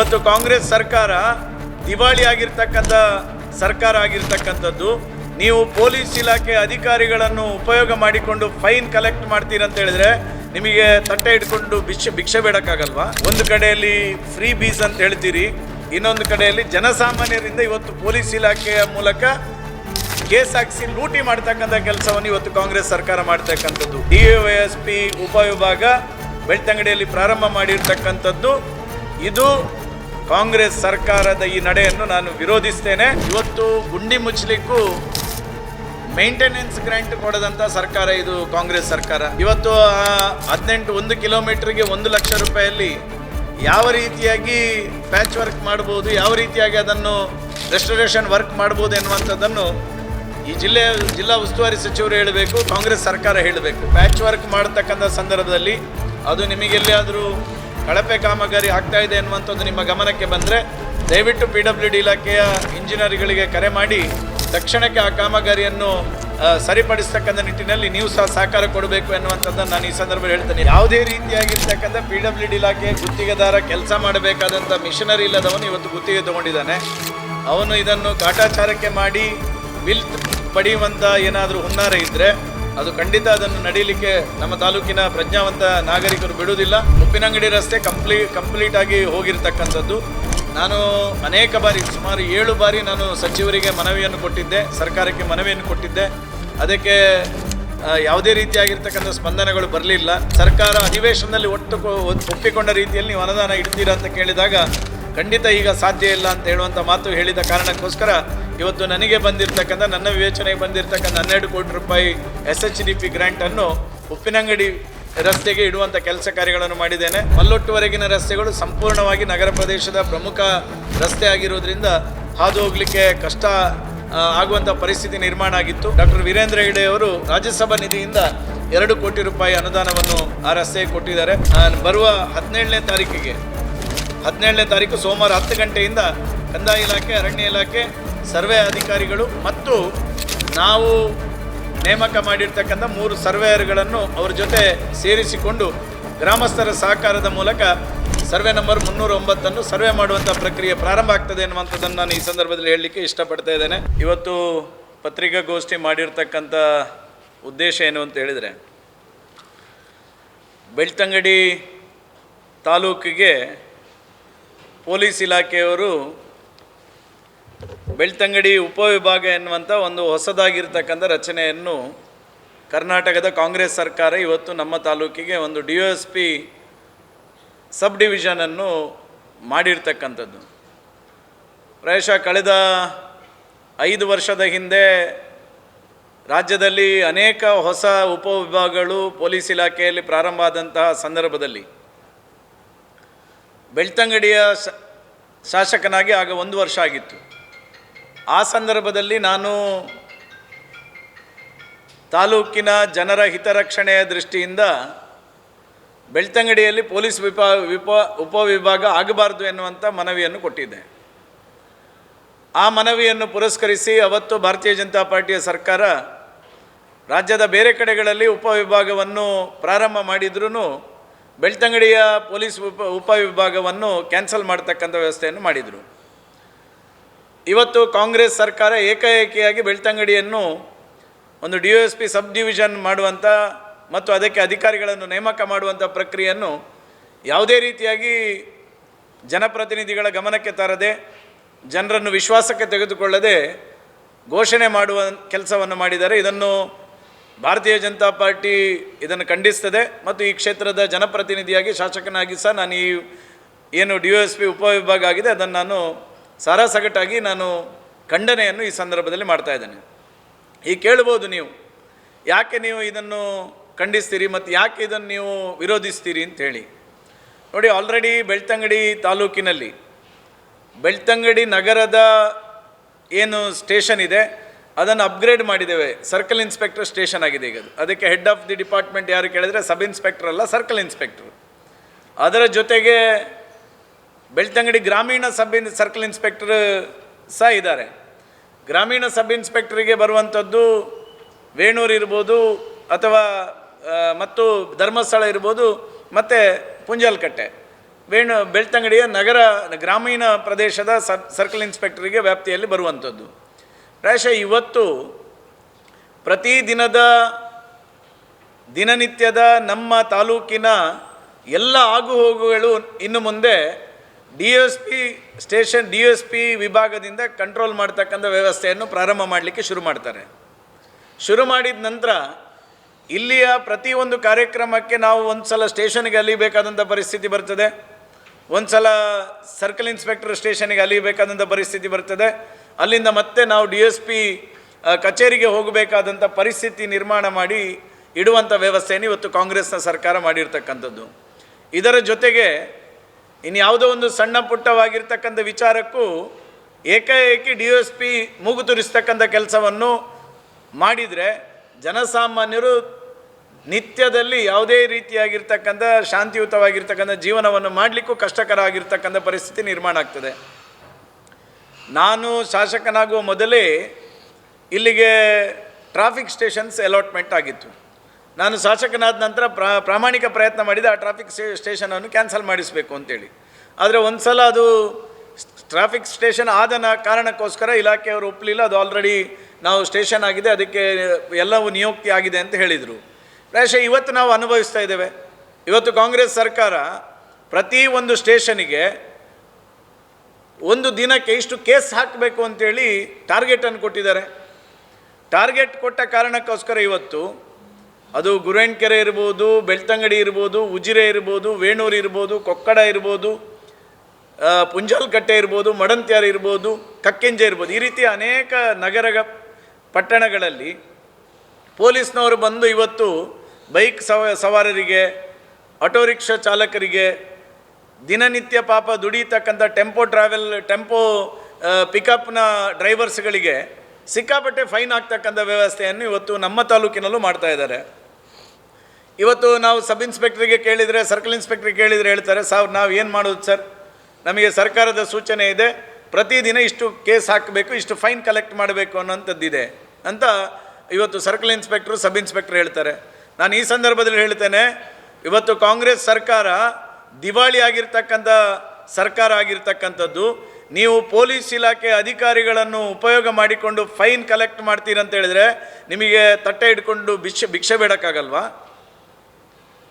ಇವತ್ತು ಕಾಂಗ್ರೆಸ್ ಸರ್ಕಾರ ದಿವಾಳಿ ಆಗಿರ್ತಕ್ಕಂಥ ಸರ್ಕಾರ ಆಗಿರ್ತಕ್ಕಂಥದ್ದು. ನೀವು ಪೊಲೀಸ್ ಇಲಾಖೆ ಅಧಿಕಾರಿಗಳನ್ನು ಉಪಯೋಗ ಮಾಡಿಕೊಂಡು ಫೈನ್ ಕಲೆಕ್ಟ್ ಮಾಡ್ತೀರಂತ ಹೇಳಿದ್ರೆ ನಿಮಗೆ ತಟ್ಟೆ ಇಟ್ಕೊಂಡು ಭಿಕ್ಷೆ ಭಿಕ್ಷೆ ಬೇಡಕ್ಕಾಗಲ್ವಾ? ಒಂದು ಕಡೆಯಲ್ಲಿ ಫ್ರೀ ಬೀಸ್ ಅಂತ ಹೇಳ್ತೀರಿ, ಇನ್ನೊಂದು ಕಡೆಯಲ್ಲಿ ಜನಸಾಮಾನ್ಯರಿಂದ ಇವತ್ತು ಪೊಲೀಸ್ ಇಲಾಖೆಯ ಮೂಲಕ ಕೇಸ್ ಹಾಕಿಸಿ ಲೂಟಿ ಮಾಡ್ತಕ್ಕಂಥ ಕೆಲಸವನ್ನು ಇವತ್ತು ಕಾಂಗ್ರೆಸ್ ಸರ್ಕಾರ ಮಾಡ್ತಕ್ಕಂಥದ್ದು. ಡಿ ಎಸ್ ಪಿ ಉಪವಿಭಾಗ ಬೆಳ್ತಂಗಡಿಯಲ್ಲಿ ಪ್ರಾರಂಭ ಮಾಡಿರ್ತಕ್ಕಂಥದ್ದು. ಇದು ಕಾಂಗ್ರೆಸ್ ಸರ್ಕಾರದ ಈ ನಡೆಯನ್ನು ನಾನು ವಿರೋಧಿಸ್ತೇನೆ. ಇವತ್ತು ಗುಂಡಿ ಮುಚ್ಚಲಿಕ್ಕೂ ಮೇಂಟೆನೆನ್ಸ್ ಗ್ರಾಂಟ್ ಕೊಡದಂಥ ಸರ್ಕಾರ ಇದು ಕಾಂಗ್ರೆಸ್ ಸರ್ಕಾರ. ಇವತ್ತು ಹದಿನೆಂಟು ಒಂದು ಕಿಲೋಮೀಟರ್ಗೆ ಒಂದು ಲಕ್ಷ ರೂಪಾಯಲ್ಲಿ ಯಾವ ರೀತಿಯಾಗಿ ಪ್ಯಾಚ್ ವರ್ಕ್ ಮಾಡ್ಬೋದು, ಯಾವ ರೀತಿಯಾಗಿ ಅದನ್ನು ರೆಸ್ಟೋರೇಷನ್ ವರ್ಕ್ ಮಾಡ್ಬೋದು ಎನ್ನುವಂಥದ್ದನ್ನು ಈ ಜಿಲ್ಲೆ, ಜಿಲ್ಲಾ ಉಸ್ತುವಾರಿ ಸಚಿವರು ಹೇಳಬೇಕು, ಕಾಂಗ್ರೆಸ್ ಸರ್ಕಾರ ಹೇಳಬೇಕು. ಪ್ಯಾಚ್ ವರ್ಕ್ ಮಾಡತಕ್ಕಂಥ ಸಂದರ್ಭದಲ್ಲಿ ಅದು ನಿಮಗೆಲ್ಲಿಯಾದರೂ ಕಳಪೆ ಕಾಮಗಾರಿ ಆಗ್ತಾ ಇದೆ ಎನ್ನುವಂಥದ್ದು ನಿಮ್ಮ ಗಮನಕ್ಕೆ ಬಂದರೆ ದಯವಿಟ್ಟು ಪಿ ಡಬ್ಲ್ಯೂ ಡಿ ಇಲಾಖೆಯ ಇಂಜಿನಿಯರ್ಗಳಿಗೆ ಕರೆ ಮಾಡಿ ತಕ್ಷಣಕ್ಕೆ ಆ ಕಾಮಗಾರಿಯನ್ನು ಸರಿಪಡಿಸ್ತಕ್ಕಂಥ ನಿಟ್ಟಿನಲ್ಲಿ ನೀವು ಸಹ ಸಹಕಾರ ಕೊಡಬೇಕು ಎನ್ನುವಂಥದ್ದನ್ನು ನಾನು ಈ ಸಂದರ್ಭದಲ್ಲಿ ಹೇಳ್ತೇನೆ. ಯಾವುದೇ ರೀತಿಯಾಗಿರ್ತಕ್ಕಂಥ ಪಿ ಡಬ್ಲ್ಯೂ ಡಿ ಇಲಾಖೆ ಗುತ್ತಿಗೆದಾರ ಕೆಲಸ ಮಾಡಬೇಕಾದಂಥ ಮಿಷನರಿ ಇಲ್ಲದವನು ಇವತ್ತು ಗುತ್ತಿಗೆ ತಗೊಂಡಿದ್ದಾನೆ. ಅವನು ಇದನ್ನು ಕಾಟಾಚಾರಕ್ಕೆ ಮಾಡಿ ಬಿಲ್ ಪಡೆಯುವಂಥ ಏನಾದರೂ ಹುನ್ನಾರ ಇದ್ದರೆ ಅದು ಖಂಡಿತ ಅದನ್ನು ನಡೀಲಿಕ್ಕೆ ನಮ್ಮ ತಾಲೂಕಿನ ಪ್ರಜ್ಞಾವಂತ ನಾಗರಿಕರು ಬಿಡುವುದಿಲ್ಲ. ಉಪ್ಪಿನಂಗಡಿ ರಸ್ತೆ ಕಂಪ್ಲೀ, ಕಂಪ್ಲೀಟ್ ಆಗಿ ಹೋಗಿರ್ತಕ್ಕಂಥದ್ದು. ನಾನು ಅನೇಕ ಬಾರಿ, ಸುಮಾರು ಏಳು ಬಾರಿ ನಾನು ಸಚಿವರಿಗೆ ಮನವಿಯನ್ನು ಕೊಟ್ಟಿದ್ದೆ, ಸರ್ಕಾರಕ್ಕೆ ಮನವಿಯನ್ನು ಕೊಟ್ಟಿದ್ದೆ. ಅದಕ್ಕೆ ಯಾವುದೇ ರೀತಿಯಾಗಿರ್ತಕ್ಕಂಥ ಸ್ಪಂದನೆಗಳು ಬರಲಿಲ್ಲ. ಸರ್ಕಾರ ಅಧಿವೇಶನದಲ್ಲಿ ಒಟ್ಟು ಒಪ್ಪಿಕೊಂಡ ರೀತಿಯಲ್ಲಿ ನೀವು ಅನುದಾನ ಇಡ್ತೀರಾ ಅಂತ ಕೇಳಿದಾಗ ಖಂಡಿತ ಈಗ ಸಾಧ್ಯ ಇಲ್ಲ ಅಂತ ಹೇಳುವಂಥ ಮಾತು ಹೇಳಿದ ಕಾರಣಕ್ಕೋಸ್ಕರ ಇವತ್ತು ನನಗೆ ಬಂದಿರತಕ್ಕಂಥ, ನನ್ನ ವಿವೇಚನೆಗೆ ಬಂದಿರತಕ್ಕಂಥ ಹನ್ನೆರಡು ಕೋಟಿ ರೂಪಾಯಿ ಎಸ್ ಎಚ್ ಡಿ ಪಿ ಗ್ರ್ಯಾಂಟನ್ನು ಉಪ್ಪಿನಂಗಡಿ ರಸ್ತೆಗೆ ಇಡುವಂಥ ಕೆಲಸ ಕಾರ್ಯಗಳನ್ನು ಮಾಡಿದ್ದೇನೆ. ಮಲ್ಲೊಟ್ಟುವರೆಗಿನ ರಸ್ತೆಗಳು ಸಂಪೂರ್ಣವಾಗಿ ನಗರ ಪ್ರದೇಶದ ಪ್ರಮುಖ ರಸ್ತೆ ಆಗಿರೋದ್ರಿಂದ ಹಾದು ಹೋಗಲಿಕ್ಕೆ ಕಷ್ಟ ಆಗುವಂಥ ಪರಿಸ್ಥಿತಿ ನಿರ್ಮಾಣ ಆಗಿತ್ತು. ಡಾಕ್ಟರ್ ವೀರೇಂದ್ರ ಹೆಗಡೆ ಅವರು ರಾಜ್ಯಸಭಾ ನಿಧಿಯಿಂದ ಎರಡು ಕೋಟಿ ರೂಪಾಯಿ ಅನುದಾನವನ್ನು ಆ ರಸ್ತೆಗೆ ಕೊಟ್ಟಿದ್ದಾರೆ. ಬರುವ ಹದಿನೇಳನೇ ತಾರೀಕಿಗೆ ಹದಿನೇಳನೇ ತಾರೀಕು ಸೋಮವಾರ ಹತ್ತು ಗಂಟೆಯಿಂದ ಕಂದಾಯ ಇಲಾಖೆ, ಅರಣ್ಯ ಇಲಾಖೆ, ಸರ್ವೆ ಅಧಿಕಾರಿಗಳು ಮತ್ತು ನಾವು ನೇಮಕ ಮಾಡಿರ್ತಕ್ಕಂಥ ಮೂರು ಸರ್ವೇಯರ್ಗಳನ್ನು ಅವ್ರ ಜೊತೆ ಸೇರಿಸಿಕೊಂಡು ಗ್ರಾಮಸ್ಥರ ಸಹಕಾರದ ಮೂಲಕ ಸರ್ವೆ ನಂಬರ್ ಮುನ್ನೂರ ಒಂಬತ್ತನ್ನು ಸರ್ವೆ ಮಾಡುವಂಥ ಪ್ರಕ್ರಿಯೆ ಪ್ರಾರಂಭ ಆಗ್ತದೆ ಅನ್ನುವಂಥದ್ದನ್ನು ನಾನು ಈ ಸಂದರ್ಭದಲ್ಲಿ ಹೇಳಲಿಕ್ಕೆ ಇಷ್ಟಪಡ್ತಾ ಇದ್ದೇನೆ. ಇವತ್ತು ಪತ್ರಿಕಾಗೋಷ್ಠಿ ಮಾಡಿರ್ತಕ್ಕಂಥ ಉದ್ದೇಶ ಏನು ಅಂತ ಹೇಳಿದರೆ, ಬೆಳ್ತಂಗಡಿ ತಾಲೂಕಿಗೆ ಪೊಲೀಸ್ ಇಲಾಖೆಯವರು ಬೆಳ್ತಂಗಡಿ ಉಪವಿಭಾಗ ಎನ್ನುವಂಥ ಒಂದು ಹೊಸದಾಗಿರ್ತಕ್ಕಂಥ ರಚನೆಯನ್ನು ಕರ್ನಾಟಕದ ಕಾಂಗ್ರೆಸ್ ಸರ್ಕಾರ ಇವತ್ತು ನಮ್ಮ ತಾಲೂಕಿಗೆ ಒಂದು ಡಿ ಎಸ್ ಪಿ ಸಬ್ ಡಿವಿಷನನ್ನು ಮಾಡಿರ್ತಕ್ಕಂಥದ್ದು. ಪ್ರಾಯಶಃ ಕಳೆದ ಐದು ವರ್ಷದ ಹಿಂದೆ ರಾಜ್ಯದಲ್ಲಿ ಅನೇಕ ಹೊಸ ಉಪವಿಭಾಗಗಳು ಪೊಲೀಸ್ ಇಲಾಖೆಯಲ್ಲಿ ಪ್ರಾರಂಭ ಆದಂತಹ ಸಂದರ್ಭದಲ್ಲಿ ಬೆಳ್ತಂಗಡಿಯ ಶಾಸಕನಾಗಿ ಆಗ ಒಂದು ವರ್ಷ ಆಗಿತ್ತು. ಆ ಸಂದರ್ಭದಲ್ಲಿ ನಾನು ತಾಲೂಕಿನ ಜನರ ಹಿತರಕ್ಷಣೆಯ ದೃಷ್ಟಿಯಿಂದ ಬೆಳ್ತಂಗಡಿಯಲ್ಲಿ ಪೊಲೀಸ್ ವಿಭಾ ವಿಪ ಉಪವಿಭಾಗ ಆಗಬಾರ್ದು ಎನ್ನುವಂಥ ಮನವಿಯನ್ನು ಕೊಟ್ಟಿದ್ದೆ. ಆ ಮನವಿಯನ್ನು ಪುರಸ್ಕರಿಸಿ ಅವತ್ತು ಭಾರತೀಯ ಜನತಾ ಪಾರ್ಟಿಯ ಸರ್ಕಾರ ರಾಜ್ಯದ ಬೇರೆ ಕಡೆಗಳಲ್ಲಿ ಉಪವಿಭಾಗವನ್ನು ಪ್ರಾರಂಭ ಮಾಡಿದ್ರೂ ಬೆಳ್ತಂಗಡಿಯ ಪೊಲೀಸ್ ಉಪ ಉಪವಿಭಾಗವನ್ನು ಕ್ಯಾನ್ಸಲ್ ಮಾಡತಕ್ಕಂಥ ವ್ಯವಸ್ಥೆಯನ್ನು ಮಾಡಿದರು. ಇವತ್ತು ಕಾಂಗ್ರೆಸ್ ಸರ್ಕಾರ ಏಕಾಏಕಿಯಾಗಿ ಬೆಳ್ತಂಗಡಿಯನ್ನು ಒಂದು D S P sub division ಮಾಡುವಂಥ ಮತ್ತು ಅದಕ್ಕೆ ಅಧಿಕಾರಿಗಳನ್ನು ನೇಮಕ ಮಾಡುವಂಥ ಪ್ರಕ್ರಿಯೆಯನ್ನು ಯಾವುದೇ ರೀತಿಯಾಗಿ ಜನಪ್ರತಿನಿಧಿಗಳ ಗಮನಕ್ಕೆ ತರದೆ ಜನರನ್ನು ವಿಶ್ವಾಸಕ್ಕೆ ತೆಗೆದುಕೊಳ್ಳದೆ ಘೋಷಣೆ ಮಾಡುವ ಕೆಲಸವನ್ನು ಮಾಡಿದ್ದಾರೆ. ಇದನ್ನು ಭಾರತೀಯ ಜನತಾ ಪಾರ್ಟಿ ಇದನ್ನು ಖಂಡಿಸ್ತದೆ ಮತ್ತು ಈ ಕ್ಷೇತ್ರದ ಜನಪ್ರತಿನಿಧಿಯಾಗಿ ಶಾಸಕನಾಗಿ ಸಹ ನಾನು ಈ ಏನು ಡಿ ಎಸ್ ಪಿ ಉಪವಿಭಾಗ ಆಗಿದೆ, ಅದನ್ನು ನಾನು ಸಾರಾಸಗಟಾಗಿ ನಾನು ಖಂಡನೆಯನ್ನು ಈ ಸಂದರ್ಭದಲ್ಲಿ ಮಾಡ್ತಾ ಇದ್ದೇನೆ. ಈಗ ಕೇಳ್ಬೋದು ನೀವು, ಯಾಕೆ ನೀವು ಇದನ್ನು ಖಂಡಿಸ್ತೀರಿ ಮತ್ತು ಯಾಕೆ ಇದನ್ನು ನೀವು ವಿರೋಧಿಸ್ತೀರಿ ಅಂತ ಹೇಳಿ. ನೋಡಿ ಆಲ್ರೆಡಿ ಬೆಳ್ತಂಗಡಿ ತಾಲೂಕಿನಲ್ಲಿ, ಬೆಳ್ತಂಗಡಿ ನಗರದ ಏನು ಸ್ಟೇಷನ್ ಇದೆ ಅದನ್ನು ಅಪ್ಗ್ರೇಡ್ ಮಾಡಿದ್ದೇವೆ. ಸರ್ಕಲ್ ಇನ್ಸ್ಪೆಕ್ಟರ್ ಸ್ಟೇಷನ್ ಆಗಿದೆ ಈಗ ಅದು. ಅದಕ್ಕೆ ಹೆಡ್ ಆಫ್ ದಿ ಡಿಪಾರ್ಟ್ಮೆಂಟ್ ಯಾರು ಕೇಳಿದರೆ ಸಬ್ ಇನ್ಸ್ಪೆಕ್ಟರ್ ಅಲ್ಲ ಸರ್ಕಲ್ ಇನ್ಸ್ಪೆಕ್ಟರ್ ಅದರ ಜೊತೆಗೆ ಬೆಳ್ತಂಗಡಿ ಗ್ರಾಮೀಣ ಸಬ್ ಇನ್ ಸರ್ಕಲ್ ಇನ್ಸ್ಪೆಕ್ಟರ್ ಸಹ ಇದ್ದಾರೆ. ಗ್ರಾಮೀಣ ಸಬ್ ಇನ್ಸ್ಪೆಕ್ಟರಿಗೆ ಬರುವಂಥದ್ದು ವೇಣೂರು ಇರ್ಬೋದು ಅಥವಾ ಮತ್ತು ಧರ್ಮಸ್ಥಳ ಇರ್ಬೋದು, ಮತ್ತು ಪುಂಜಾಲ್ಕಟ್ಟೆ. ವೇಣು, ಬೆಳ್ತಂಗಡಿಯ ನಗರ, ಗ್ರಾಮೀಣ ಪ್ರದೇಶದ ಸರ್ ಸರ್ಕಲ್ ಇನ್ಸ್ಪೆಕ್ಟರಿಗೆ ವ್ಯಾಪ್ತಿಯಲ್ಲಿ ಬರುವಂಥದ್ದು ಪ್ರಾಯಶಃ ಇವತ್ತು ಪ್ರತಿದಿನದ ದಿನನಿತ್ಯದ ನಮ್ಮ ತಾಲೂಕಿನ ಎಲ್ಲ ಆಗುಹೋಗುಗಳು ಇನ್ನು ಮುಂದೆ D S P station, D S P ವಿಭಾಗದಿಂದ ಕಂಟ್ರೋಲ್ ಮಾಡ್ತಕ್ಕಂಥ ವ್ಯವಸ್ಥೆಯನ್ನು ಪ್ರಾರಂಭ ಮಾಡಲಿಕ್ಕೆ ಶುರು ಮಾಡ್ತಾರೆ. ಶುರು ಮಾಡಿದ ನಂತರ ಇಲ್ಲಿಯ ಪ್ರತಿಯೊಂದು ಕಾರ್ಯಕ್ರಮಕ್ಕೆ ನಾವು ಒಂದು ಸಲ ಸ್ಟೇಷನ್ಗೆ ಅಲಿಬೇಕಾದಂಥ ಪರಿಸ್ಥಿತಿ ಬರ್ತದೆ. ಒಂದು ಸಲ ಸರ್ಕಲ್ ಇನ್ಸ್ಪೆಕ್ಟರ್ ಸ್ಟೇಷನ್ಗೆ ಅಲಿಬೇಕಾದಂಥ ಪರಿಸ್ಥಿತಿ ಬರ್ತದೆ. ಅಲ್ಲಿಂದ ಮತ್ತೆ ನಾವು ಡಿ ಎಸ್ ಪಿ ಕಚೇರಿಗೆ ಹೋಗಬೇಕಾದಂಥ ಪರಿಸ್ಥಿತಿ ನಿರ್ಮಾಣ ಮಾಡಿ ಇಡುವಂಥ ವ್ಯವಸ್ಥೆಯನ್ನು ಇವತ್ತು ಕಾಂಗ್ರೆಸ್ನ ಸರ್ಕಾರ ಮಾಡಿರ್ತಕ್ಕಂಥದ್ದು. ಇದರ ಜೊತೆಗೆ ಇನ್ಯಾವುದೋ ಒಂದು ಸಣ್ಣ ಪುಟ್ಟವಾಗಿರ್ತಕ್ಕಂಥ ವಿಚಾರಕ್ಕೂ ಏಕಾಏಕಿ ಡಿ ಎಸ್ ಪಿ ಮೂಗು ತುರಿಸ್ತಕ್ಕಂಥ ಕೆಲಸವನ್ನು ಮಾಡಿದರೆ ಜನಸಾಮಾನ್ಯರು ನಿತ್ಯದಲ್ಲಿ ಯಾವುದೇ ರೀತಿಯಾಗಿರ್ತಕ್ಕಂಥ ಶಾಂತಿಯುತವಾಗಿರ್ತಕ್ಕಂಥ ಜೀವನವನ್ನು ಮಾಡಲಿಕ್ಕೂ ಕಷ್ಟಕರ ಆಗಿರ್ತಕ್ಕಂಥ ಪರಿಸ್ಥಿತಿ ನಿರ್ಮಾಣ ಆಗ್ತದೆ. ನಾನು ಶಾಸಕನಾಗುವ ಮೊದಲೇ ಇಲ್ಲಿಗೆ ಟ್ರಾಫಿಕ್ ಸ್ಟೇಷನ್ಸ್ ಅಲಾಟ್ಮೆಂಟ್ ಆಗಿತ್ತು. ನಾನು ಶಾಸಕನಾದ ನಂತರ ಪ್ರಾ, ಪ್ರಾಮಾಣಿಕ ಪ್ರಯತ್ನ ಮಾಡಿದೆ ಆ ಟ್ರಾಫಿಕ್ ಸ್ಟೇ ಸ್ಟೇಷನನ್ನು ಕ್ಯಾನ್ಸಲ್ ಮಾಡಿಸಬೇಕು ಅಂತೇಳಿ. ಆದರೆ ಒಂದು ಸಲ ಅದು ಟ್ರಾಫಿಕ್ ಸ್ಟೇಷನ್ ಆದ ಕಾರಣಕ್ಕೋಸ್ಕರ ಇಲಾಖೆಯವರು ಒಪ್ಪಲಿಲ್ಲ ಅದು ಆಲ್ರೆಡಿ ನಾವು ಸ್ಟೇಷನ್ ಆಗಿದೆ, ಅದಕ್ಕೆ ಎಲ್ಲವೂ ನಿಯುಕ್ತಿ ಆಗಿದೆ ಅಂತ ಹೇಳಿದರು. ಪ್ರಾಯಶಃ ಇವತ್ತು ನಾವು ಅನುಭವಿಸ್ತಾ ಇದ್ದೇವೆ. ಇವತ್ತು ಕಾಂಗ್ರೆಸ್ ಸರ್ಕಾರ ಪ್ರತಿ ಒಂದು ಸ್ಟೇಷನಿಗೆ ಒಂದು ದಿನಕ್ಕೆ ಇಷ್ಟು ಕೇಸ್ ಹಾಕಬೇಕು ಅಂತೇಳಿ ಟಾರ್ಗೆಟನ್ನು ಕೊಟ್ಟಿದ್ದಾರೆ. ಟಾರ್ಗೆಟ್ ಕೊಟ್ಟ ಕಾರಣಕ್ಕೋಸ್ಕರ ಇವತ್ತು ಅದು ಗುರೇಣ್ಕೆರೆ ಇರ್ಬೋದು, ಬೆಳ್ತಂಗಡಿ ಇರ್ಬೋದು, ಉಜಿರೆ ಇರ್ಬೋದು, ವೇಣೂರು ಇರ್ಬೋದು, ಕೊಕ್ಕಡ ಇರ್ಬೋದು ಪುಂಜಾಲ್ಕಟ್ಟೆ ಇರ್ಬೋದು, ಮಡಂತ್ಯಾರ್ ಇರ್ಬೋದು, ಕಕ್ಕೆಂಜೆ ಇರ್ಬೋದು, ಈ ರೀತಿ ಅನೇಕ ನಗರ ಪಟ್ಟಣಗಳಲ್ಲಿ ಪೊಲೀಸ್ನವರು ಬಂದು ಇವತ್ತು ಬೈಕ್ ಸವ, ಸವಾರರಿಗೆ, ಆಟೋ ರಿಕ್ಷಾ ಚಾಲಕರಿಗೆ ದಿನನಿತ್ಯ ಪಾಪ ದುಡಿತಕ್ಕಂಥ ಟೆಂಪೋ ಟ್ರಾವೆಲ್, ಟೆಂಪೋ ಪಿಕಪ್ನ ಡ್ರೈವರ್ಸ್ಗಳಿಗೆ ಸಿಕ್ಕಾಪಟ್ಟೆ ಫೈನ್ ಆಗ್ತಕ್ಕಂಥ ವ್ಯವಸ್ಥೆಯನ್ನು ಇವತ್ತು ನಮ್ಮ ತಾಲೂಕಿನಲ್ಲೂ ಮಾಡ್ತಾ ಇದ್ದಾರೆ. ಇವತ್ತು ನಾವು ಸಬ್ ಇನ್ಸ್ಪೆಕ್ಟ್ರಿಗೆ ಕೇಳಿದರೆ, ಸರ್ಕಲ್ ಇನ್ಸ್ಪೆಕ್ಟ್ರಿಗೆ ಕೇಳಿದರೆ ಹೇಳ್ತಾರೆ ಸಾವ್ ನಾವು ಏನು ಮಾಡೋದು ಸರ್? ನಮಗೆ ಸರ್ಕಾರದ ಸೂಚನೆ ಇದೆ, ಪ್ರತಿದಿನ ಇಷ್ಟು ಕೇಸ್ ಹಾಕಬೇಕು, ಇಷ್ಟು ಫೈನ್ ಕಲೆಕ್ಟ್ ಮಾಡಬೇಕು ಅನ್ನೋಂಥದ್ದಿದೆ ಅಂತ ಇವತ್ತು ಸರ್ಕಲ್ ಇನ್ಸ್ಪೆಕ್ಟ್ರು, ಸಬ್ ಇನ್ಸ್ಪೆಕ್ಟರ್ ಹೇಳ್ತಾರೆ. ನಾನು ಈ ಸಂದರ್ಭದಲ್ಲಿ ಹೇಳ್ತೇನೆ, ಇವತ್ತು ಕಾಂಗ್ರೆಸ್ ಸರ್ಕಾರ ದಿವಾಳಿ ಆಗಿರ್ತಕ್ಕಂಥ ಸರ್ಕಾರ ಆಗಿರ್ತಕ್ಕಂಥದ್ದು, ನೀವು ಪೊಲೀಸ್ ಇಲಾಖೆ ಅಧಿಕಾರಿಗಳನ್ನು ಉಪಯೋಗ ಮಾಡಿಕೊಂಡು ಫೈನ್ ಕಲೆಕ್ಟ್ ಮಾಡ್ತೀರಂತ ಹೇಳಿದ್ರೆ ನಿಮಗೆ ತಟ್ಟೆ ಹಿಡ್ಕೊಂಡು ಭಿಕ್ಷೆ ಭಿಕ್ಷೆ ಬೇಡಕ್ಕಾಗಲ್ವಾ?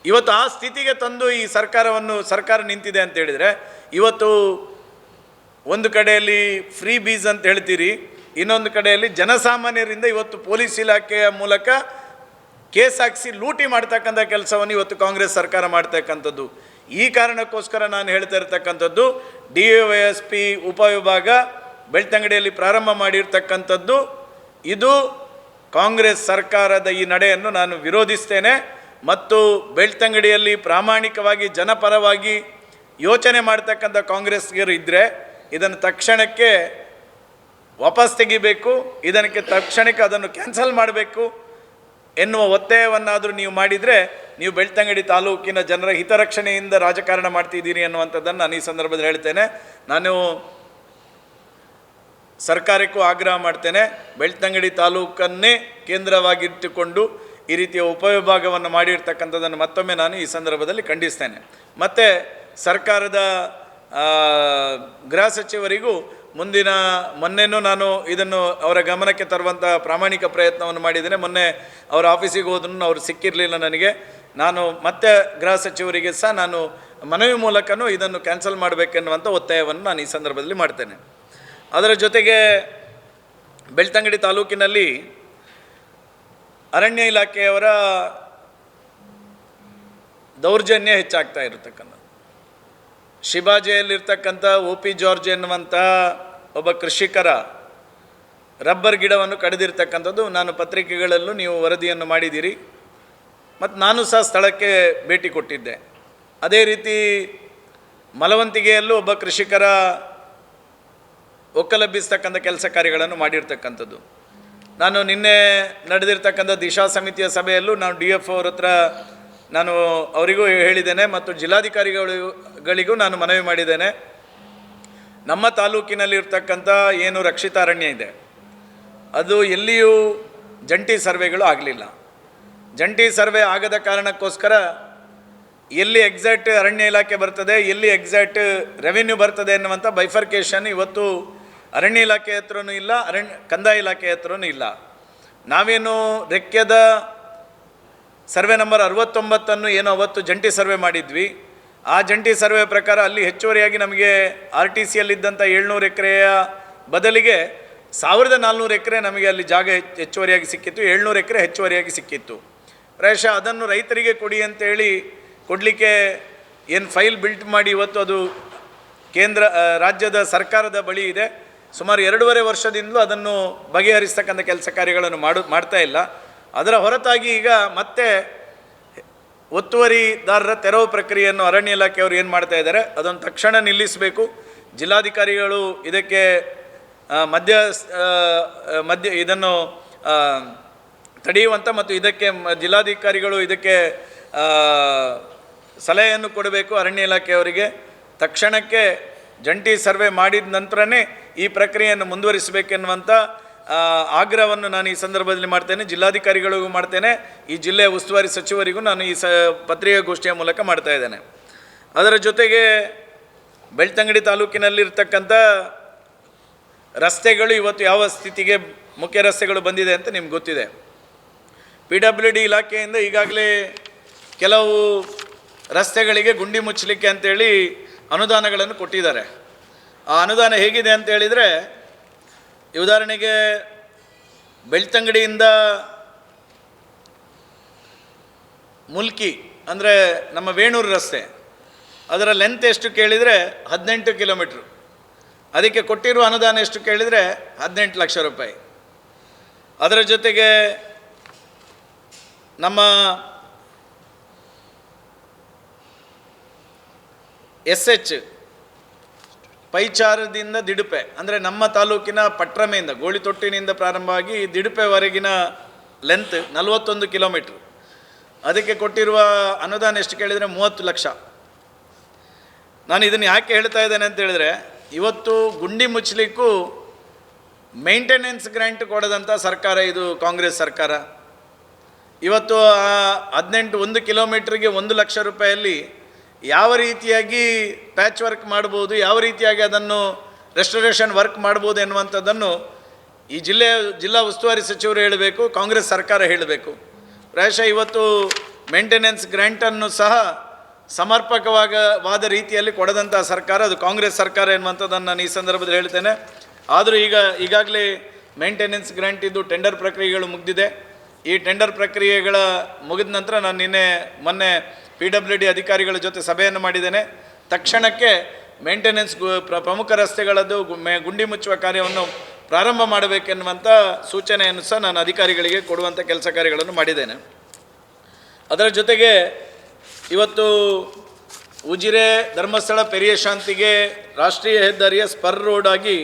ಇವತ್ತು ಆ ಸ್ಥಿತಿಗೆ ತಂದು ಈ ಸರ್ಕಾರವನ್ನು, ಸರ್ಕಾರ ನಿಂತಿದೆ ಅಂತ ಹೇಳಿದರೆ, ಇವತ್ತು ಒಂದು ಕಡೆಯಲ್ಲಿ ಫ್ರೀ ಬೀಸ್ ಅಂತ ಹೇಳ್ತೀರಿ, ಇನ್ನೊಂದು ಕಡೆಯಲ್ಲಿ ಜನಸಾಮಾನ್ಯರಿಂದ ಇವತ್ತು ಪೊಲೀಸ್ ಇಲಾಖೆಯ ಮೂಲಕ ಕೇಸ್ ಹಾಕಿಸಿ ಲೂಟಿ ಮಾಡ್ತಕ್ಕಂಥ ಕೆಲಸವನ್ನು ಇವತ್ತು ಕಾಂಗ್ರೆಸ್ ಸರ್ಕಾರ ಮಾಡ್ತಕ್ಕಂಥದ್ದು. ಈ ಕಾರಣಕ್ಕೋಸ್ಕರ ನಾನು ಹೇಳ್ತಾ ಇರ್ತಕ್ಕಂಥದ್ದು ಡಿ ವೈ ಎಸ್ ಪಿ ಉಪವಿಭಾಗ ಬೆಳ್ತಂಗಡಿಯಲ್ಲಿ ಪ್ರಾರಂಭ ಮಾಡಿರ್ತಕ್ಕಂಥದ್ದು. ಇದು ಕಾಂಗ್ರೆಸ್ ಸರ್ಕಾರದ ಈ ನಡೆಯನ್ನು ನಾನು ವಿರೋಧಿಸ್ತೇನೆ ಮತ್ತು ಬೆಳ್ತಂಗಡಿಯಲ್ಲಿ ಪ್ರಾಮಾಣಿಕವಾಗಿ ಜನಪರವಾಗಿ ಯೋಚನೆ ಮಾಡ್ತಕ್ಕಂಥ ಕಾಂಗ್ರೆಸ್ಗರು ಇದ್ದರೆ ಇದನ್ನು ತಕ್ಷಣಕ್ಕೆ ವಾಪಸ್ ತೆಗಿಬೇಕು, ಇದಕ್ಕೆ ತಕ್ಷಣಕ್ಕೆ ಅದನ್ನು ಕ್ಯಾನ್ಸಲ್ ಮಾಡಬೇಕು. ಎನ್ನುವ ಒತ್ತಾಯವನ್ನಾದರೂ ನೀವು ಮಾಡಿದರೆ ನೀವು ಬೆಳ್ತಂಗಡಿ ತಾಲೂಕಿನ ಜನರ ಹಿತರಕ್ಷಣೆಯಿಂದ ರಾಜಕಾರಣ ಮಾಡ್ತಿದ್ದೀರಿ ಅನ್ನುವಂಥದ್ದನ್ನು ನಾನು ಈ ಸಂದರ್ಭದಲ್ಲಿ ಹೇಳ್ತೇನೆ. ನಾನು ಸರ್ಕಾರಕ್ಕೂ ಆಗ್ರಹ ಮಾಡ್ತೇನೆ. ಬೆಳ್ತಂಗಡಿ ತಾಲೂಕನ್ನೇ ಕೇಂದ್ರವಾಗಿಟ್ಟುಕೊಂಡು ಈ ರೀತಿಯ ಉಪವಿಭಾಗವನ್ನು ಮಾಡಿರ್ತಕ್ಕಂಥದ್ದನ್ನು ಮತ್ತೊಮ್ಮೆ ನಾನು ಈ ಸಂದರ್ಭದಲ್ಲಿ ಖಂಡಿಸ್ತೇನೆ. ಮತ್ತು ಸರ್ಕಾರದ ಗೃಹ ಸಚಿವರಿಗೂ ಮುಂದಿನ ಮೊನ್ನೆನೂ ನಾನು ಇದನ್ನು ಅವರ ಗಮನಕ್ಕೆ ತರುವಂಥ ಪ್ರಾಮಾಣಿಕ ಪ್ರಯತ್ನವನ್ನು ಮಾಡಿದ್ದೇನೆ. ಮೊನ್ನೆ ಅವರ ಆಫೀಸಿಗೆ ಹೋದ್ರೂ ಅವರು ಸಿಕ್ಕಿರಲಿಲ್ಲ ನನಗೆ. ನಾನು ಮತ್ತೆ ಗೃಹ ಸಚಿವರಿಗೆ ಸಹ ನಾನು ಮನವಿ ಮೂಲಕನೂ ಇದನ್ನು ಕ್ಯಾನ್ಸಲ್ ಮಾಡಬೇಕೆನ್ನುವಂಥ ಒತ್ತಾಯವನ್ನು ನಾನು ಈ ಸಂದರ್ಭದಲ್ಲಿ ಮಾಡ್ತೇನೆ. ಅದರ ಜೊತೆಗೆ ಬೆಳ್ತಂಗಡಿ ತಾಲೂಕಿನಲ್ಲಿ ಅರಣ್ಯ ಇಲಾಖೆಯವರ ದೌರ್ಜನ್ಯ ಹೆಚ್ಚಾಗ್ತಾ ಇರತಕ್ಕಂಥ ಶಿವಾಜಿಯಲ್ಲಿರ್ತಕ್ಕಂಥ ಒ ಪಿ ಜಾರ್ಜ್ ಎನ್ನುವಂಥ ಒಬ್ಬ ಕೃಷಿಕರ ರಬ್ಬರ್ ಗಿಡವನ್ನು ಕಡಿದಿರ್ತಕ್ಕಂಥದ್ದು. ನಾನು ಪತ್ರಿಕೆಗಳಲ್ಲೂ ನೀವು ವರದಿಯನ್ನು ಮಾಡಿದ್ದೀರಿ. ಮತ್ತು ನಾನು ಸಹ ಸ್ಥಳಕ್ಕೆ ಭೇಟಿ ಕೊಟ್ಟಿದ್ದೆ. ಅದೇ ರೀತಿ ಮಲವಂತಿಗೆಯಲ್ಲೂ ಒಬ್ಬ ಕೃಷಿಕರ ಒಕ್ಕಲಬ್ಬಿಸ್ತಕ್ಕಂಥ ಕೆಲಸ ಕಾರ್ಯಗಳನ್ನು ಮಾಡಿರ್ತಕ್ಕಂಥದ್ದು. ನಾನು ನಿನ್ನೆ ನಡೆದಿರ್ತಕ್ಕಂಥ ದಿಶಾ ಸಮಿತಿಯ ಸಭೆಯಲ್ಲೂ ನಾನು ಡಿ ಎಫ್ ಅವ್ರ ಹತ್ರ ನಾನು ಅವರಿಗೂ ಹೇಳಿದ್ದೇನೆ ಮತ್ತು ಜಿಲ್ಲಾಧಿಕಾರಿಗಳಿಗೂ ನಾನು ಮನವಿ ಮಾಡಿದ್ದೇನೆ. ನಮ್ಮ ತಾಲೂಕಿನಲ್ಲಿರ್ತಕ್ಕಂಥ ಏನು ರಕ್ಷಿತ ಅರಣ್ಯ ಇದೆ, ಅದು ಎಲ್ಲಿಯೂ ಜಂಟಿ ಸರ್ವೆಗಳು ಆಗಲಿಲ್ಲ. ಜಂಟಿ ಸರ್ವೆ ಆಗದ ಕಾರಣಕ್ಕೋಸ್ಕರ ಎಲ್ಲಿ ಎಕ್ಸಾಕ್ಟ್ ಅರಣ್ಯ ಇಲಾಖೆ ಬರ್ತದೆ, ಎಲ್ಲಿ ಎಕ್ಸಾಕ್ಟ್ ರೆವಿನ್ಯೂ ಬರ್ತದೆ ಅನ್ನುವಂಥ ಬೈಫರ್ಕೇಷನ್ ಇವತ್ತು ಅರಣ್ಯ ಇಲಾಖೆ ಹತ್ರನೂ ಇಲ್ಲ, ಅರಣ್ಯ ಕಂದಾಯ ಇಲಾಖೆ ಹತ್ರನೂ ಇಲ್ಲ. ನಾವೇನು ರೆಕ್ಕೆದ ಸರ್ವೆ ನಂಬರ್ ಅರವತ್ತೊಂಬತ್ತನ್ನು ಏನೋ ಅವತ್ತು ಜಂಟಿ ಸರ್ವೆ ಮಾಡಿದ್ವಿ. ಆ ಜಂಟಿ ಸರ್ವೆ ಪ್ರಕಾರ ಅಲ್ಲಿ ಹೆಚ್ಚುವರಿಯಾಗಿ ನಮಗೆ ಆರ್ ಟಿ ಸಿಯಲ್ಲಿದ್ದಂಥ ಏಳ್ನೂರು ಎಕರೆಯ ಬದಲಿಗೆ ಸಾವಿರದ ನಾಲ್ನೂರು ಎಕರೆ ನಮಗೆ ಅಲ್ಲಿ ಜಾಗ ಹೆಚ್ಚು, ಹೆಚ್ಚುವರಿಯಾಗಿ ಸಿಕ್ಕಿತ್ತು. ಏಳ್ನೂರು ಎಕರೆ ಹೆಚ್ಚುವರಿಯಾಗಿ ಸಿಕ್ಕಿತ್ತು. ಪ್ರಾಯಶಃ ಅದನ್ನು ರೈತರಿಗೆ ಕೊಡಿ ಅಂತೇಳಿ ಕೊಡಲಿಕ್ಕೆ ಏನು ಫೈಲ್ ಬಿಲ್ಟ್ ಮಾಡಿ ಇವತ್ತು ಅದು ಕೇಂದ್ರ ರಾಜ್ಯದ ಸರ್ಕಾರದ ಬಳಿ ಇದೆ. ಸುಮಾರು ಎರಡೂವರೆ ವರ್ಷದಿಂದಲೂ ಅದನ್ನು ಬಗೆಹರಿಸ್ತಕ್ಕಂಥ ಕೆಲಸ ಕಾರ್ಯಗಳನ್ನು ಮಾಡು, ಮಾಡ್ತಾ ಇಲ್ಲ. ಅದರ ಹೊರತಾಗಿ ಈಗ ಮತ್ತೆ ಒತ್ತುವರಿದಾರರ ತೆರವು ಪ್ರಕ್ರಿಯೆಯನ್ನು ಅರಣ್ಯ ಇಲಾಖೆಯವರು ಏನು ಮಾಡ್ತಾ ಇದ್ದಾರೆ ಅದನ್ನು ತಕ್ಷಣ ನಿಲ್ಲಿಸಬೇಕು. ಜಿಲ್ಲಾಧಿಕಾರಿಗಳು ಇದಕ್ಕೆ ಮಧ್ಯ ಮಧ್ಯ ಇದನ್ನು ತಡೆಯುವಂಥ ಮತ್ತು ಇದಕ್ಕೆ ಜಿಲ್ಲಾಧಿಕಾರಿಗಳು ಇದಕ್ಕೆ ಸಲಹೆಯನ್ನು ಕೊಡಬೇಕು ಅರಣ್ಯ ಇಲಾಖೆಯವರಿಗೆ ತಕ್ಷಣಕ್ಕೆ ಜಂಟಿ ಸರ್ವೆ ಮಾಡಿದ ನಂತರನೇ ಈ ಪ್ರಕ್ರಿಯೆಯನ್ನು ಮುಂದುವರಿಸಬೇಕೆನ್ನುವಂಥ ಆಗ್ರಹವನ್ನು ನಾನು ಈ ಸಂದರ್ಭದಲ್ಲಿ ಮಾಡ್ತೇನೆ, ಜಿಲ್ಲಾಧಿಕಾರಿಗಳಿಗೂ ಮಾಡ್ತೇನೆ. ಈ ಜಿಲ್ಲೆಯ ಉಸ್ತುವಾರಿ ಸಚಿವರಿಗೂ ನಾನು ಈ ಸ, ಪತ್ರಿಕಾಗೋಷ್ಠಿಯ ಮೂಲಕ ಮಾಡ್ತಾ ಇದ್ದೇನೆ. ಅದರ ಜೊತೆಗೆ ಬೆಳ್ತಂಗಡಿ ತಾಲೂಕಿನಲ್ಲಿರ್ತಕ್ಕಂಥ ರಸ್ತೆಗಳು ಇವತ್ತು ಯಾವ ಸ್ಥಿತಿಗೆ ಮುಖ್ಯ ರಸ್ತೆಗಳು ಬಂದಿದೆ ಅಂತ ನಿಮ್ಗೆ ಗೊತ್ತಿದೆ. ಪಿ ಡಬ್ಲ್ಯೂ ಡಿ ಇಲಾಖೆಯಿಂದ ಈಗಾಗಲೇ ಕೆಲವು ರಸ್ತೆಗಳಿಗೆ ಗುಂಡಿ ಮುಚ್ಚಲಿಕ್ಕೆ ಅಂತೇಳಿ ಅನುದಾನಗಳನ್ನು ಕೊಟ್ಟಿದ್ದಾರೆ. ಆ ಅನುದಾನ ಹೇಗಿದೆ ಅಂತ ಹೇಳಿದರೆ ಉದಾಹರಣೆಗೆ ಬೆಳ್ತಂಗಡಿಯಿಂದ ಮುಲ್ಕಿ, ಅಂದರೆ ನಮ್ಮ ವೇಣೂರು ರಸ್ತೆ, ಅದರ ಲೆಂತ್ ಎಷ್ಟು ಕೇಳಿದರೆ ಹದಿನೆಂಟು ಕಿಲೋಮೀಟ್ರು. ಅದಕ್ಕೆ ಕೊಟ್ಟಿರುವ ಅನುದಾನ ಎಷ್ಟು ಕೇಳಿದರೆ ಹದಿನೆಂಟು ಲಕ್ಷ ರೂಪಾಯಿ. ಅದರ ಜೊತೆಗೆ ನಮ್ಮ ಎಸ್ ಎಚ್ ಪೈಚಾರದಿಂದ ದಿಡುಪೆ, ಅಂದರೆ ನಮ್ಮ ತಾಲೂಕಿನ ಪಟ್ರಮೆಯಿಂದ, ಗೋಳಿತೊಟ್ಟಿನಿಂದ ಪ್ರಾರಂಭವಾಗಿ ದಿಡುಪೆವರೆಗಿನ ಲೆಂತ್ ನಲವತ್ತೊಂದು ಕಿಲೋಮೀಟ್ರ್ ಅದಕ್ಕೆ ಕೊಟ್ಟಿರುವ ಅನುದಾನ ಎಷ್ಟು ಕೇಳಿದರೆ ಮೂವತ್ತು ಲಕ್ಷ. ನಾನು ಇದನ್ನು ಯಾಕೆ ಹೇಳ್ತಾ ಇದ್ದೇನೆ ಅಂತ ಹೇಳಿದರೆ, ಇವತ್ತು ಗುಂಡಿ ಮುಚ್ಚಲಿಕ್ಕೂ ಮೇಂಟೆನೆನ್ಸ್ ಗ್ರ್ಯಾಂಟ್ ಕೊಡದಂಥ ಸರ್ಕಾರ ಇದು ಕಾಂಗ್ರೆಸ್ ಸರ್ಕಾರ. ಇವತ್ತು ಹದಿನೆಂಟು, ಒಂದು ಕಿಲೋಮೀಟ್ರಿಗೆ ಒಂದು ಲಕ್ಷ ರೂಪಾಯಲ್ಲಿ ಯಾವ ರೀತಿಯಾಗಿ ಪ್ಯಾಚ್ ವರ್ಕ್ ಮಾಡ್ಬೋದು ಯಾವ ರೀತಿಯಾಗಿ ಅದನ್ನು ರೆಸ್ಟೋರೇಷನ್ ವರ್ಕ್ ಮಾಡ್ಬೋದು ಎನ್ನುವಂಥದ್ದನ್ನು ಈ ಜಿಲ್ಲೆ, ಜಿಲ್ಲಾ ಉಸ್ತುವಾರಿ ಸಚಿವರು ಹೇಳಬೇಕು, ಕಾಂಗ್ರೆಸ್ ಸರ್ಕಾರ ಹೇಳಬೇಕು. ಪ್ರಾಯಶಃ ಇವತ್ತು ಮೇಂಟೆನೆನ್ಸ್ ಗ್ರ್ಯಾಂಟನ್ನು ಸಹ ಸಮರ್ಪಕವಾಗ ವಾದ ರೀತಿಯಲ್ಲಿ ಕೊಡದಂಥ ಸರ್ಕಾರ ಅದು ಕಾಂಗ್ರೆಸ್ ಸರ್ಕಾರ ಎನ್ನುವಂಥದ್ದನ್ನು ನಾನು ಈ ಸಂದರ್ಭದಲ್ಲಿ ಹೇಳ್ತೇನೆ. ಆದರೂ ಈಗ, ಈಗಾಗಲೇ ಮೇಂಟೆನೆನ್ಸ್ ಗ್ರ್ಯಾಂಟ್ ಇದ್ದು ಟೆಂಡರ್ ಪ್ರಕ್ರಿಯೆಗಳು ಮುಗಿದಿದೆ. ಈ ಟೆಂಡರ್ ಪ್ರಕ್ರಿಯೆಗಳ ಮುಗಿದ ನಂತರ ನಾನು ನಿನ್ನೆ ಮೊನ್ನೆ ಪಿ ಡಬ್ಲ್ಯೂ ಡಿ ಅಧಿಕಾರಿಗಳ ಜೊತೆ ಸಭೆಯನ್ನು ಮಾಡಿದ್ದೇನೆ. ತಕ್ಷಣಕ್ಕೆ ಮೇಂಟೆನೆನ್ಸ್ ಪ್ರಮುಖ ರಸ್ತೆಗಳದ್ದು ಗುಂಡಿ ಮುಚ್ಚುವ ಕಾರ್ಯವನ್ನು ಪ್ರಾರಂಭ ಮಾಡಬೇಕೆನ್ನುವಂಥ ಸೂಚನೆಯನ್ನು ಸಹ ನಾನು ಅಧಿಕಾರಿಗಳಿಗೆ ಕೊಡುವಂಥ ಕೆಲಸ ಕಾರ್ಯಗಳನ್ನು ಮಾಡಿದ್ದೇನೆ. ಅದರ ಜೊತೆಗೆ ಇವತ್ತು ಉಜಿರೆ ಧರ್ಮಸ್ಥಳ ಪೆರಿಯ ಶಾಂತಿಗೆ ರಾಷ್ಟ್ರೀಯ ಹೆದ್ದಾರಿಯ ಸ್ಪರ್ ರೋಡ್ ಆಗಿ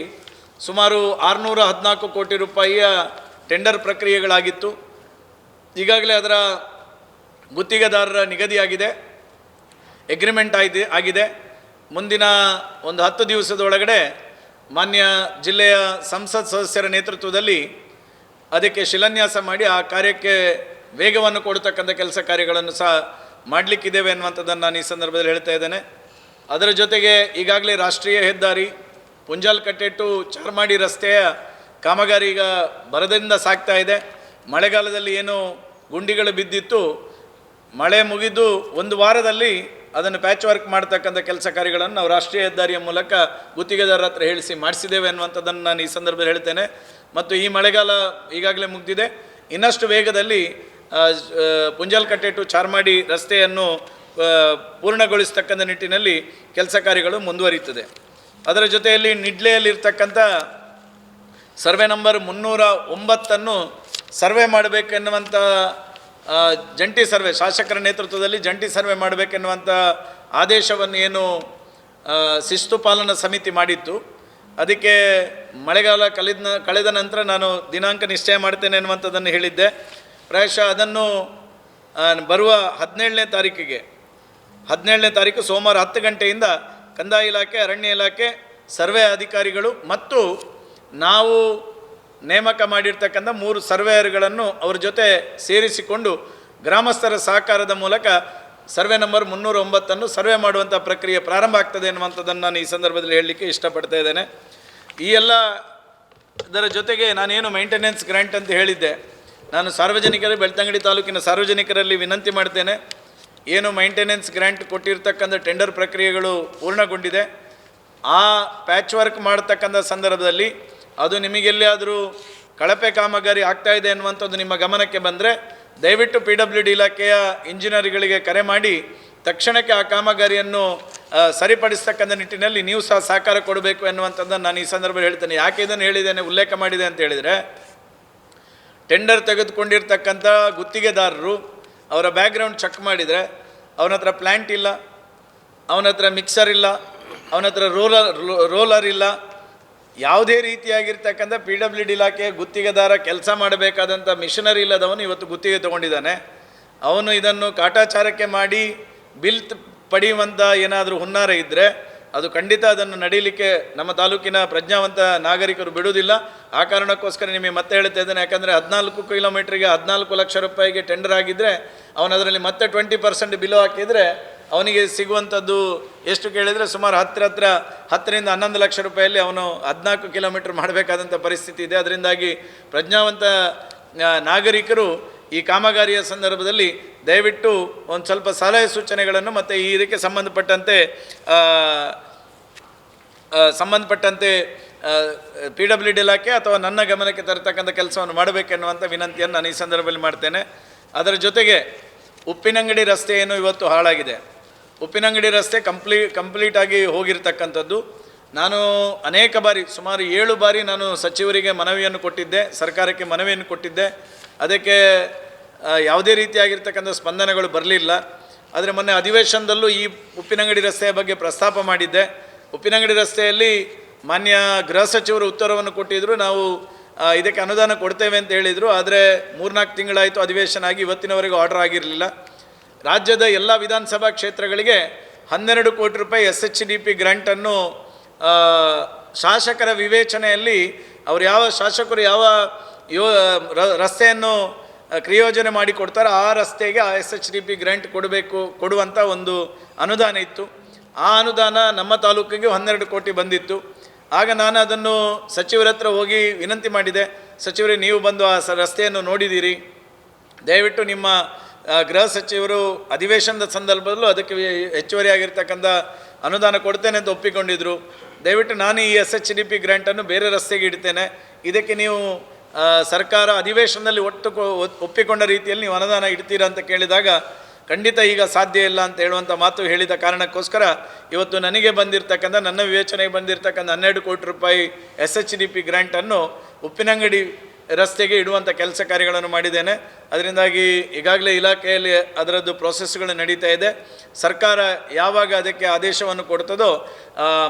ಸುಮಾರು ಆರುನೂರ ಹದಿನಾಲ್ಕು ಕೋಟಿ ರೂಪಾಯಿಯ ಟೆಂಡರ್ ಪ್ರಕ್ರಿಯೆಗಳಾಗಿತ್ತು. ಈಗಾಗಲೇ ಅದರ ಗುತ್ತಿಗೆದಾರರ ನಿಗದಿಯಾಗಿದೆ ಎಗ್ರಿಮೆಂಟ್ ಆಗಿದೆ ಆಗಿದೆ. ಮುಂದಿನ ಒಂದು ಹತ್ತು ದಿವಸದೊಳಗಡೆ ಮಾನ್ಯ ಜಿಲ್ಲೆಯ ಸಂಸತ್ ಸದಸ್ಯರ ನೇತೃತ್ವದಲ್ಲಿ ಅದಕ್ಕೆ ಶಿಲಾನ್ಯಾಸ ಮಾಡಿ ಆ ಕಾರ್ಯಕ್ಕೆ ವೇಗವನ್ನು ಕೊಡ್ತಕ್ಕಂಥ ಕೆಲಸ ಕಾರ್ಯಗಳನ್ನು ಸಹ ಮಾಡಲಿಕ್ಕಿದ್ದೇವೆ ಅನ್ನುವಂಥದ್ದನ್ನು ನಾನು ಈ ಸಂದರ್ಭದಲ್ಲಿ ಹೇಳ್ತಾ ಇದ್ದೇನೆ. ಅದರ ಜೊತೆಗೆ ಈಗಾಗಲೇ ರಾಷ್ಟ್ರೀಯ ಹೆದ್ದಾರಿ, ಪುಂಜಾಲ್ಕಟ್ಟೆ ಟು ಚಾರ್ಮಾಡಿ ರಸ್ತೆಯ ಕಾಮಗಾರಿ ಈಗ ಬರದಿಂದ ಸಾಗ್ತಾ ಮಳೆಗಾಲದಲ್ಲಿ ಏನು ಗುಂಡಿಗಳು ಬಿದ್ದಿತ್ತು ಮಳೆ ಮುಗಿದು ಒಂದು ವಾರದಲ್ಲಿ ಅದನ್ನು ಪ್ಯಾಚ್ ವರ್ಕ್ ಮಾಡ್ತಕ್ಕಂಥ ಕೆಲಸ ಕಾರ್ಯಗಳನ್ನು ನಾವು ರಾಷ್ಟ್ರೀಯ ಹೆದ್ದಾರಿಯ ಮೂಲಕ ಗುತ್ತಿಗೆದಾರರ ಹತ್ರ ಹೇಳಿಸಿ ಮಾಡಿಸಿದ್ದೇವೆ ಅನ್ನುವಂಥದ್ದನ್ನು ನಾನು ಈ ಸಂದರ್ಭದಲ್ಲಿ ಹೇಳ್ತೇನೆ. ಮತ್ತು ಈ ಮಳೆಗಾಲ ಈಗಾಗಲೇ ಮುಗಿದಿದೆ. ಇನ್ನಷ್ಟು ವೇಗದಲ್ಲಿ ಪುಂಜಲ್ಕಟ್ಟೆ ಟು ಚಾರ್ಮಾಡಿ ರಸ್ತೆಯನ್ನು ಪೂರ್ಣಗೊಳಿಸ್ತಕ್ಕಂಥ ನಿಟ್ಟಿನಲ್ಲಿ ಕೆಲಸ ಕಾರ್ಯಗಳು ಮುಂದುವರಿಯುತ್ತದೆ. ಅದರ ಜೊತೆಯಲ್ಲಿ ನಿಡ್ಲೆಯಲ್ಲಿರ್ತಕ್ಕಂಥ ಸರ್ವೆ ನಂಬರ್ ಮುನ್ನೂರ ಒಂಬತ್ತನ್ನು ಸರ್ವೆ ಮಾಡಬೇಕೆನ್ನುವಂಥ ಜಂಟಿ ಸರ್ವೆ, ಶಾಸಕರ ನೇತೃತ್ವದಲ್ಲಿ ಜಂಟಿ ಸರ್ವೆ ಮಾಡಬೇಕೆನ್ನುವಂಥ ಆದೇಶವನ್ನು ಏನು ಶಿಸ್ತು ಪಾಲನಾ ಸಮಿತಿ ಮಾಡಿತ್ತು. ಅದಕ್ಕೆ ಮಳೆಗಾಲ ಕಳೆದ ಕಳೆದ ನಂತರ ನಾನು ದಿನಾಂಕ ನಿಶ್ಚಯ ಮಾಡ್ತೇನೆ ಎನ್ನುವಂಥದ್ದನ್ನು ಹೇಳಿದ್ದೆ. ಪ್ರಾಯಶಃ ಅದನ್ನು ಬರುವ ಹದಿನೇಳನೇ ತಾರೀಕಿಗೆ, ಹದಿನೇಳನೇ ತಾರೀಕು ಸೋಮವಾರ ಹತ್ತು ಗಂಟೆಯಿಂದ ಕಂದಾಯ ಇಲಾಖೆ, ಅರಣ್ಯ ಇಲಾಖೆ, ಸರ್ವೆ ಅಧಿಕಾರಿಗಳು ಮತ್ತು ನಾವು ನೇಮಕ ಮಾಡಿರ್ತಕ್ಕಂಥ ಮೂರು ಸರ್ವೇಯರ್ಗಳನ್ನು ಅವ್ರ ಜೊತೆ ಸೇರಿಸಿಕೊಂಡು ಗ್ರಾಮಸ್ಥರ ಸಹಕಾರದ ಮೂಲಕ ಸರ್ವೆ ನಂಬರ್ ಮುನ್ನೂರ ಒಂಬತ್ತನ್ನು ಸರ್ವೆ ಮಾಡುವಂಥ ಪ್ರಕ್ರಿಯೆ ಪ್ರಾರಂಭ ಆಗ್ತದೆ ಎನ್ನುವಂಥದ್ದನ್ನು ನಾನು ಈ ಸಂದರ್ಭದಲ್ಲಿ ಹೇಳಲಿಕ್ಕೆ ಇಷ್ಟಪಡ್ತಾ ಇದ್ದೇನೆ. ಈ ಎಲ್ಲ ಇದರ ಜೊತೆಗೆ ನಾನೇನು ಮೈಂಟೆನೆನ್ಸ್ ಗ್ರ್ಯಾಂಟ್ ಅಂತ ಹೇಳಿದ್ದೆ. ನಾನು ಸಾರ್ವಜನಿಕರು ಬೆಳ್ತಂಗಡಿ ತಾಲೂಕಿನ ಸಾರ್ವಜನಿಕರಲ್ಲಿ ವಿನಂತಿ ಮಾಡ್ತೇನೆ. ಏನು ಮೈಂಟೆನೆನ್ಸ್ ಗ್ರ್ಯಾಂಟ್ ಕೊಟ್ಟಿರ್ತಕ್ಕಂಥ ಟೆಂಡರ್ ಪ್ರಕ್ರಿಯೆಗಳು ಪೂರ್ಣಗೊಂಡಿದೆ. ಆ ಪ್ಯಾಚ್ ವರ್ಕ್ ಮಾಡ್ತಕ್ಕಂಥ ಸಂದರ್ಭದಲ್ಲಿ ಅದು ನಿಮಗೆಲ್ಲಿಯಾದರೂ ಕಳಪೆ ಕಾಮಗಾರಿ ಆಗ್ತಾ ಇದೆ ಅನ್ನುವಂಥದ್ದು ನಿಮ್ಮ ಗಮನಕ್ಕೆ ಬಂದರೆ ದಯವಿಟ್ಟು ಪಿ ಡಬ್ಲ್ಯೂ ಡಿ ಇಲಾಖೆಯ ಇಂಜಿನಿಯರ್ಗಳಿಗೆ ಕರೆ ಮಾಡಿ ತಕ್ಷಣಕ್ಕೆ ಆ ಕಾಮಗಾರಿಯನ್ನು ಸರಿಪಡಿಸ್ತಕ್ಕಂಥ ನಿಟ್ಟಿನಲ್ಲಿ ನೀವು ಸಹ ಸಹಕಾರ ಕೊಡಬೇಕು ಎನ್ನುವಂಥದ್ದನ್ನು ನಾನು ಈ ಸಂದರ್ಭದಲ್ಲಿ ಹೇಳ್ತೇನೆ. ಯಾಕೆ ಇದನ್ನು ಹೇಳಿದ್ದೇನೆ ಉಲ್ಲೇಖ ಮಾಡಿದೆ ಅಂತ ಹೇಳಿದರೆ ಟೆಂಡರ್ ತೆಗೆದುಕೊಂಡಿರ್ತಕ್ಕಂಥ ಗುತ್ತಿಗೆದಾರರು ಅವರ ಬ್ಯಾಕ್ಗ್ರೌಂಡ್ ಚೆಕ್ ಮಾಡಿದರೆ ಅವನ ಹತ್ರ ಪ್ಲ್ಯಾಂಟ್ ಇಲ್ಲ, ಅವನ ಹತ್ರ ಮಿಕ್ಸರ್ ಇಲ್ಲ, ಅವನ ಹತ್ರ ರೋಲರ್ ರೋಲರ್ ಇಲ್ಲ ಯಾವುದೇ ರೀತಿಯಾಗಿರ್ತಕ್ಕಂಥ ಪಿ ಡಬ್ಲ್ಯೂ ಡಿ ಇಲಾಖೆ ಗುತ್ತಿಗೆದಾರ ಕೆಲಸ ಮಾಡಬೇಕಾದಂಥ ಮಿಷನರಿ ಇಲ್ಲದವನು ಇವತ್ತು ಗುತ್ತಿಗೆ ತೊಗೊಂಡಿದ್ದಾನೆ. ಅವನು ಇದನ್ನು ಕಾಟಾಚಾರಕ್ಕೆ ಮಾಡಿ ಬಿಲ್ ಪಡೆಯುವಂಥ ಏನಾದರೂ ಹುನ್ನಾರ ಇದ್ದರೆ ಅದು ಖಂಡಿತ ಅದನ್ನು ನಡೀಲಿಕ್ಕೆ ನಮ್ಮ ತಾಲೂಕಿನ ಪ್ರಜ್ಞಾವಂತ ನಾಗರಿಕರು ಬಿಡುವುದಿಲ್ಲ. ಆ ಕಾರಣಕ್ಕೋಸ್ಕರ ನಿಮಗೆ ಮತ್ತೆ ಹೇಳ್ತಾ ಇದ್ದೇನೆ, ಯಾಕಂದರೆ ಹದಿನಾಲ್ಕು ಕಿಲೋಮೀಟ್ರಿಗೆ ಹದಿನಾಲ್ಕು ಲಕ್ಷ ರೂಪಾಯಿಗೆ ಟೆಂಡರ್ ಆಗಿದ್ದರೆ ಅವನು ಅದರಲ್ಲಿ ಮತ್ತೆ ಟ್ವೆಂಟಿ ಪರ್ಸೆಂಟ್ ಬಿಲೋ ಹಾಕಿದರೆ ಅವನಿಗೆ ಸಿಗುವಂಥದ್ದು ಎಷ್ಟು ಕೇಳಿದರೆ ಸುಮಾರು ಹತ್ತಿರ ಹತ್ತಿರ ಹತ್ತರಿಂದ ಹನ್ನೊಂದು ಲಕ್ಷ ರೂಪಾಯಲ್ಲಿ ಅವನು ಹದಿನಾಲ್ಕು ಕಿಲೋಮೀಟ್ರ್ ಮಾಡಬೇಕಾದಂಥ ಪರಿಸ್ಥಿತಿ ಇದೆ. ಅದರಿಂದಾಗಿ ಪ್ರಜ್ಞಾವಂತ ನಾಗರಿಕರು ಈ ಕಾಮಗಾರಿಯ ಸಂದರ್ಭದಲ್ಲಿ ದಯವಿಟ್ಟು ಒಂದು ಸ್ವಲ್ಪ ಸಲಹೆ ಸೂಚನೆಗಳನ್ನು ಮತ್ತು ಈ ಇದಕ್ಕೆ ಸಂಬಂಧಪಟ್ಟಂತೆ ಸಂಬಂಧಪಟ್ಟಂತೆ ಪಿ ಡಬ್ಲ್ಯೂ ಡಿ ಇಲಾಖೆ ಅಥವಾ ನನ್ನ ಗಮನಕ್ಕೆ ತರತಕ್ಕಂಥ ಕೆಲಸವನ್ನು ಮಾಡಬೇಕೆನ್ನುವಂಥ ವಿನಂತಿಯನ್ನು ನಾನು ಈ ಸಂದರ್ಭದಲ್ಲಿ ಮಾಡ್ತೇನೆ. ಅದರ ಜೊತೆಗೆ ಉಪ್ಪಿನಂಗಡಿ ರಸ್ತೆ ಏನು ಇವತ್ತು ಹಾಳಾಗಿದೆ. ಉಪ್ಪಿನಂಗಡಿ ರಸ್ತೆ ಕಂಪ್ಲೀ, ಕಂಪ್ಲೀಟಾಗಿ ಹೋಗಿರ್ತಕ್ಕಂಥದ್ದು. ನಾನು ಅನೇಕ ಬಾರಿ, ಸುಮಾರು ಏಳು ಬಾರಿ ನಾನು ಸಚಿವರಿಗೆ ಮನವಿಯನ್ನು ಕೊಟ್ಟಿದ್ದೆ, ಸರ್ಕಾರಕ್ಕೆ ಮನವಿಯನ್ನು ಕೊಟ್ಟಿದ್ದೆ. ಅದಕ್ಕೆ ಯಾವುದೇ ರೀತಿಯಾಗಿರ್ತಕ್ಕಂಥ ಸ್ಪಂದನೆಗಳು ಬರಲಿಲ್ಲ. ಆದರೆ ಮೊನ್ನೆ ಅಧಿವೇಶನದಲ್ಲೂ ಈ ಉಪ್ಪಿನಂಗಡಿ ರಸ್ತೆಯ ಬಗ್ಗೆ ಪ್ರಸ್ತಾಪ ಮಾಡಿದ್ದೆ. ಉಪ್ಪಿನಂಗಡಿ ರಸ್ತೆಯಲ್ಲಿ ಮಾನ್ಯ ಗೃಹ ಸಚಿವರು ಉತ್ತರವನ್ನು ಕೊಟ್ಟಿದ್ದರು ನಾವು ಇದಕ್ಕೆ ಅನುದಾನ ಕೊಡ್ತೇವೆ ಅಂತ ಹೇಳಿದರು. ಆದರೆ ಮೂರ್ನಾಲ್ಕು ತಿಂಗಳಾಯಿತು ಅಧಿವೇಶನ ಆಗಿ ಇವತ್ತಿನವರೆಗೂ ಆರ್ಡರ್ ಆಗಿರಲಿಲ್ಲ. ರಾಜ್ಯದ ಎಲ್ಲ ವಿಧಾನಸಭಾ ಕ್ಷೇತ್ರಗಳಿಗೆ ಹನ್ನೆರಡು ಕೋಟಿ ರೂಪಾಯಿ ಎಸ್ ಎಚ್ ಡಿ ಪಿ ಗ್ರ್ಯಾಂಟನ್ನು ಆ, ಶಾಸಕರ ವಿವೇಚನೆಯಲ್ಲಿ ಅವರು ಯಾವ ಶಾಸಕರು ಯಾವ ಯೋ ರಸ್ತೆಯನ್ನು ಕ್ರಿಯೋಜನೆ ಮಾಡಿ ಕೊಡ್ತಾರೋ ಆ ರಸ್ತೆಗೆ ಆ S H D P grant ಕೊಡಬೇಕು ಕೊಡುವಂಥ ಒಂದು ಅನುದಾನ ಇತ್ತು. ಆ ಅನುದಾನ ನಮ್ಮ ತಾಲೂಕಿಗೆ ಹನ್ನೆರಡು ಕೋಟಿ ಬಂದಿತ್ತು. ಆಗ ನಾನು ಅದನ್ನು ಸಚಿವರ ಹತ್ರ ಹೋಗಿ ವಿನಂತಿ ಮಾಡಿದೆ ಸಚಿವರೇ ನೀವು ಬಂದು ಆ ರಸ್ತೆಯನ್ನು ನೋಡಿದ್ದೀರಿ. ದಯವಿಟ್ಟು ನಿಮ್ಮ ಗೃಹ ಸಚಿವರು ಅಧಿವೇಶನದ ಸಂದರ್ಭದಲ್ಲೂ ಅದಕ್ಕೆ ಹೆಚ್ಚುವರಿಯಾಗಿರ್ತಕ್ಕಂಥ ಅನುದಾನ ಕೊಡ್ತೇನೆ ಅಂತ ಒಪ್ಪಿಕೊಂಡಿದ್ದರು ದಯವಿಟ್ಟು ನಾನು ಈ ಎಸ್ ಎಚ್ ಡಿ ಪಿ ಗ್ರ್ಯಾಂಟನ್ನು ಬೇರೆ ರಸ್ತೆಗೆ ಇಡ್ತೇನೆ. ಇದಕ್ಕೆ ನೀವು ಸರ್ಕಾರ ಅಧಿವೇಶನದಲ್ಲಿ ಒಟ್ಟು ಒಪ್ಪಿಕೊಂಡ ರೀತಿಯಲ್ಲಿ ನೀವು ಅನುದಾನ ಇಡ್ತೀರಾ ಅಂತ ಕೇಳಿದಾಗ ಖಂಡಿತ ಈಗ ಸಾಧ್ಯ ಇಲ್ಲ ಅಂತ ಹೇಳುವಂಥ ಮಾತು ಹೇಳಿದ ಕಾರಣಕ್ಕೋಸ್ಕರ ಇವತ್ತು ನನಗೆ ಬಂದಿರತಕ್ಕಂಥ, ನನ್ನ ವಿವೇಚನೆಗೆ ಬಂದಿರತಕ್ಕಂಥ ಹನ್ನೆರಡು ಕೋಟಿ ರೂಪಾಯಿ ಎಸ್ ಎಚ್ ಡಿ ಪಿ ಗ್ರ್ಯಾಂಟನ್ನು ಉಪ್ಪಿನಂಗಡಿ ರಸ್ತೆಗೆ ಇಡುವಂಥ ಕೆಲಸ ಕಾರ್ಯಗಳನ್ನು ಮಾಡಿದ್ದೇನೆ. ಅದರಿಂದಾಗಿ ಈಗಾಗಲೇ ಇಲಾಖೆಯಲ್ಲಿ ಅದರದ್ದು ಪ್ರೋಸೆಸ್ಗಳು ನಡೀತಾ ಇದೆ. ಸರ್ಕಾರ ಯಾವಾಗ ಅದಕ್ಕೆ ಆದೇಶವನ್ನು ಕೊಡ್ತದೋ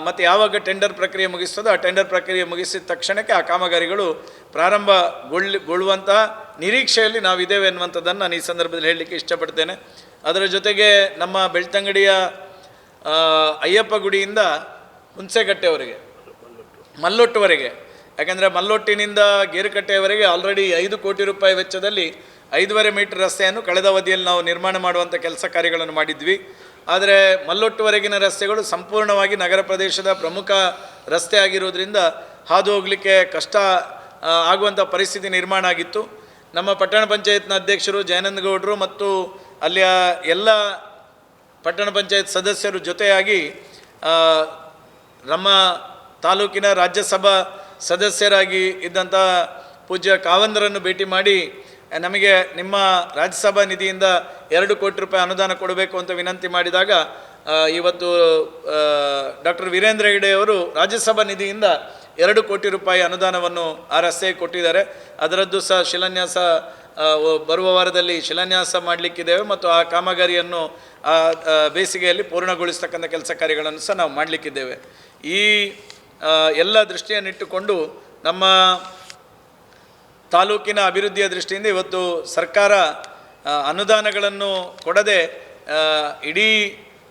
ಮತ್ತು ಯಾವಾಗ ಟೆಂಡರ್ ಪ್ರಕ್ರಿಯೆ ಮುಗಿಸ್ತದೋ, ಆ ಟೆಂಡರ್ ಪ್ರಕ್ರಿಯೆ ಮುಗಿಸಿದ ತಕ್ಷಣಕ್ಕೆ ಆ ಕಾಮಗಾರಿಗಳು ಪ್ರಾರಂಭಗೊಳ್ಳಗೊಳ್ಳುವಂಥ ನಿರೀಕ್ಷೆಯಲ್ಲಿ ನಾವಿದ್ದೇವೆ ಎನ್ನುವಂಥದ್ದನ್ನು ನಾನು ಈ ಸಂದರ್ಭದಲ್ಲಿ ಹೇಳಲಿಕ್ಕೆ ಇಷ್ಟಪಡ್ತೇನೆ. ಅದರ ಜೊತೆಗೆ ನಮ್ಮ ಬೆಳ್ತಂಗಡಿಯ ಅಯ್ಯಪ್ಪ ಗುಡಿಯಿಂದ ಹುಣಸೆಕಟ್ಟೆವರೆಗೆ, ಮಲ್ಲೊಟ್ಟುವರೆಗೆ ಯಾಕಂದರೆ ಮಲ್ಲೊಟ್ಟಿನಿಂದ ಗೇರುಕಟ್ಟೆಯವರೆಗೆ ಆಲ್ರೆಡಿ ಐದು ಕೋಟಿ ರೂಪಾಯಿ ವೆಚ್ಚದಲ್ಲಿ ಐದೂವರೆ ಮೀಟರ್ ರಸ್ತೆಯನ್ನು ಕಳೆದ ಅವಧಿಯಲ್ಲಿ ನಾವು ನಿರ್ಮಾಣ ಮಾಡುವಂಥ ಕೆಲಸ ಕಾರ್ಯಗಳನ್ನು ಮಾಡಿದ್ವಿ. ಆದರೆ ಮಲ್ಲೊಟ್ಟುವರೆಗಿನ ರಸ್ತೆಗಳು ಸಂಪೂರ್ಣವಾಗಿ ನಗರ ಪ್ರದೇಶದ ಪ್ರಮುಖ ರಸ್ತೆ ಆಗಿರೋದ್ರಿಂದ ಹಾದು ಹೋಗಲಿಕ್ಕೆ ಕಷ್ಟ ಆಗುವಂಥ ಪರಿಸ್ಥಿತಿ ನಿರ್ಮಾಣ ಆಗಿತ್ತು. ನಮ್ಮ ಪಟ್ಟಣ ಪಂಚಾಯತ್ನ ಅಧ್ಯಕ್ಷರು ಜಯನಂದ ಗೌಡರು ಮತ್ತು ಅಲ್ಲಿಯ ಎಲ್ಲ ಪಟ್ಟಣ ಪಂಚಾಯತ್ ಸದಸ್ಯರು ಜೊತೆಯಾಗಿ ನಮ್ಮ ತಾಲೂಕಿನ ರಾಜ್ಯಸಭಾ ಸದಸ್ಯರಾಗಿ ಇದ್ದಂಥ ಪೂಜ್ಯ ಕಾವಂದರನ್ನು ಭೇಟಿ ಮಾಡಿ ನಮಗೆ ನಿಮ್ಮ ರಾಜ್ಯಸಭಾ ನಿಧಿಯಿಂದ ಎರಡು ಕೋಟಿ ರೂಪಾಯಿ ಅನುದಾನ ಕೊಡಬೇಕು ಅಂತ ವಿನಂತಿ ಮಾಡಿದಾಗ ಇವತ್ತು ಡಾಕ್ಟರ್ ವೀರೇಂದ್ರ ಹೆಗಡೆ ಅವರು ರಾಜ್ಯಸಭಾ ನಿಧಿಯಿಂದ ಎರಡು ಕೋಟಿ ರೂಪಾಯಿ ಅನುದಾನವನ್ನು ಆ ರಸ್ತೆಗೆ ಕೊಟ್ಟಿದ್ದಾರೆ. ಅದರದ್ದು ಸಹ ಶಿಲಾನ್ಯಾಸ ಬರುವ ವಾರದಲ್ಲಿ ಶಿಲಾನ್ಯಾಸ ಮಾಡಲಿಕ್ಕಿದ್ದೇವೆ ಮತ್ತು ಆ ಕಾಮಗಾರಿಯನ್ನು ಆ ಬೇಸಿಗೆಯಲ್ಲಿ ಪೂರ್ಣಗೊಳಿಸ್ತಕ್ಕಂಥ ಕೆಲಸ ಕಾರ್ಯಗಳನ್ನು ಸಹ ನಾವು ಮಾಡಲಿಕ್ಕಿದ್ದೇವೆ. ಈ ಎಲ್ಲ ದೃಷ್ಟಿಯನ್ನಿಟ್ಟುಕೊಂಡು ನಮ್ಮ ತಾಲೂಕಿನ ಅಭಿವೃದ್ಧಿಯ ದೃಷ್ಟಿಯಿಂದ ಇವತ್ತು ಸರ್ಕಾರ ಅನುದಾನಗಳನ್ನು ಕೊಡದೆ ಇಡೀ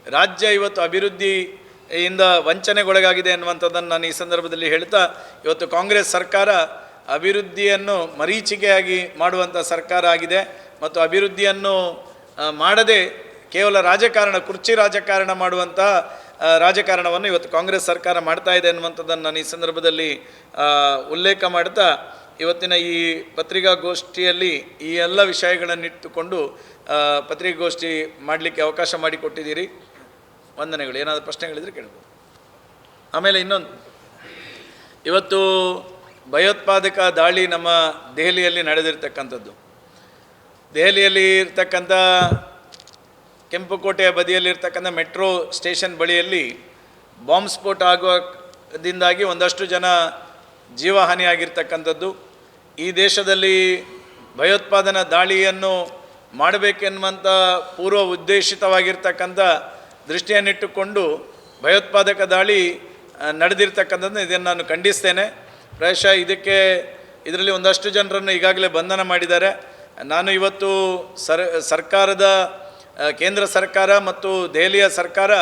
ರಾಜ್ಯ ಇವತ್ತು ಅಭಿವೃದ್ಧಿಯಿಂದ ವಂಚನೆಗೊಳಗಾಗಿದೆ ಅನ್ನುವಂಥದ್ದನ್ನು ನಾನು ಈ ಸಂದರ್ಭದಲ್ಲಿ ಹೇಳ್ತಾ, ಇವತ್ತು ಕಾಂಗ್ರೆಸ್ ಸರ್ಕಾರ ಅಭಿವೃದ್ಧಿಯನ್ನು ಮರೀಚಿಕೆಯಾಗಿ ಮಾಡುವಂಥ ಸರ್ಕಾರ ಆಗಿದೆ ಮತ್ತು ಅಭಿವೃದ್ಧಿಯನ್ನು ಮಾಡದೆ ಕೇವಲ ರಾಜಕಾರಣ, ಕುರ್ಚಿ ರಾಜಕಾರಣ ಮಾಡುವಂಥ ರಾಜಕಾರಣವನ್ನು ಇವತ್ತು ಕಾಂಗ್ರೆಸ್ ಸರ್ಕಾರ ಮಾಡ್ತಾ ಇದೆ ಅನ್ನುವಂಥದ್ದನ್ನು ನಾನು ಈ ಸಂದರ್ಭದಲ್ಲಿ ಉಲ್ಲೇಖ ಮಾಡ್ತಾ ಇವತ್ತಿನ ಈ ಪತ್ರಿಕಾಗೋಷ್ಠಿಯಲ್ಲಿ ಈ ಎಲ್ಲ ವಿಷಯಗಳನ್ನಿಟ್ಟುಕೊಂಡು ಪತ್ರಿಕಾಗೋಷ್ಠಿ ಮಾಡಲಿಕ್ಕೆ ಅವಕಾಶ ಮಾಡಿಕೊಟ್ಟಿದ್ದೀರಿ. ವಂದನೆಗಳು. ಏನಾದರೂ ಪ್ರಶ್ನೆಗಳಿದ್ರೆ ಕೇಳ್ಬೋದು. ಆಮೇಲೆ ಇನ್ನೊಂದು. ಇವತ್ತು ಭಯೋತ್ಪಾದಕ ದಾಳಿ ನಮ್ಮ ದೆಹಲಿಯಲ್ಲಿ ನಡೆದಿರ್ತಕ್ಕಂಥದ್ದು. ದೆಹಲಿಯಲ್ಲಿ ಇರ್ತಕ್ಕಂಥ ಕೆಂಪುಕೋಟೆಯ ಬದಿಯಲ್ಲಿರ್ತಕ್ಕಂಥ ಮೆಟ್ರೋ ಸ್ಟೇಷನ್ ಬಳಿಯಲ್ಲಿ ಬಾಂಬ್ ಸ್ಫೋಟ ಆಗುವುದಿಂದಾಗಿ ಒಂದಷ್ಟು ಜನ ಜೀವಹಾನಿಯಾಗಿರ್ತಕ್ಕಂಥದ್ದು ಈ ದೇಶದಲ್ಲಿ ಭಯೋತ್ಪಾದನಾ ದಾಳಿಯನ್ನು ಮಾಡಬೇಕೆನ್ನುವಂಥ ಪೂರ್ವ ಉದ್ದೇಶಿತವಾಗಿರ್ತಕ್ಕಂಥ ದೃಷ್ಟಿಯನ್ನಿಟ್ಟುಕೊಂಡು ಭಯೋತ್ಪಾದಕ ದಾಳಿ ನಡೆದಿರ್ತಕ್ಕಂಥದ್ದು ಇದನ್ನು ನಾನು ಖಂಡಿಸ್ತೇನೆ. ಪ್ರಾಯಶಃ ಇದಕ್ಕೆ ಇದರಲ್ಲಿ ಒಂದಷ್ಟು ಜನರನ್ನು ಈಗಾಗಲೇ ಬಂಧನ ಮಾಡಿದ್ದಾರೆ. ನಾನು ಇವತ್ತು ಸರ್, ಸರ್ಕಾರದ ಕೇಂದ್ರ ಸರ್ಕಾರ ಮತ್ತು ದೆಹಲಿಯ ಸರ್ಕಾರ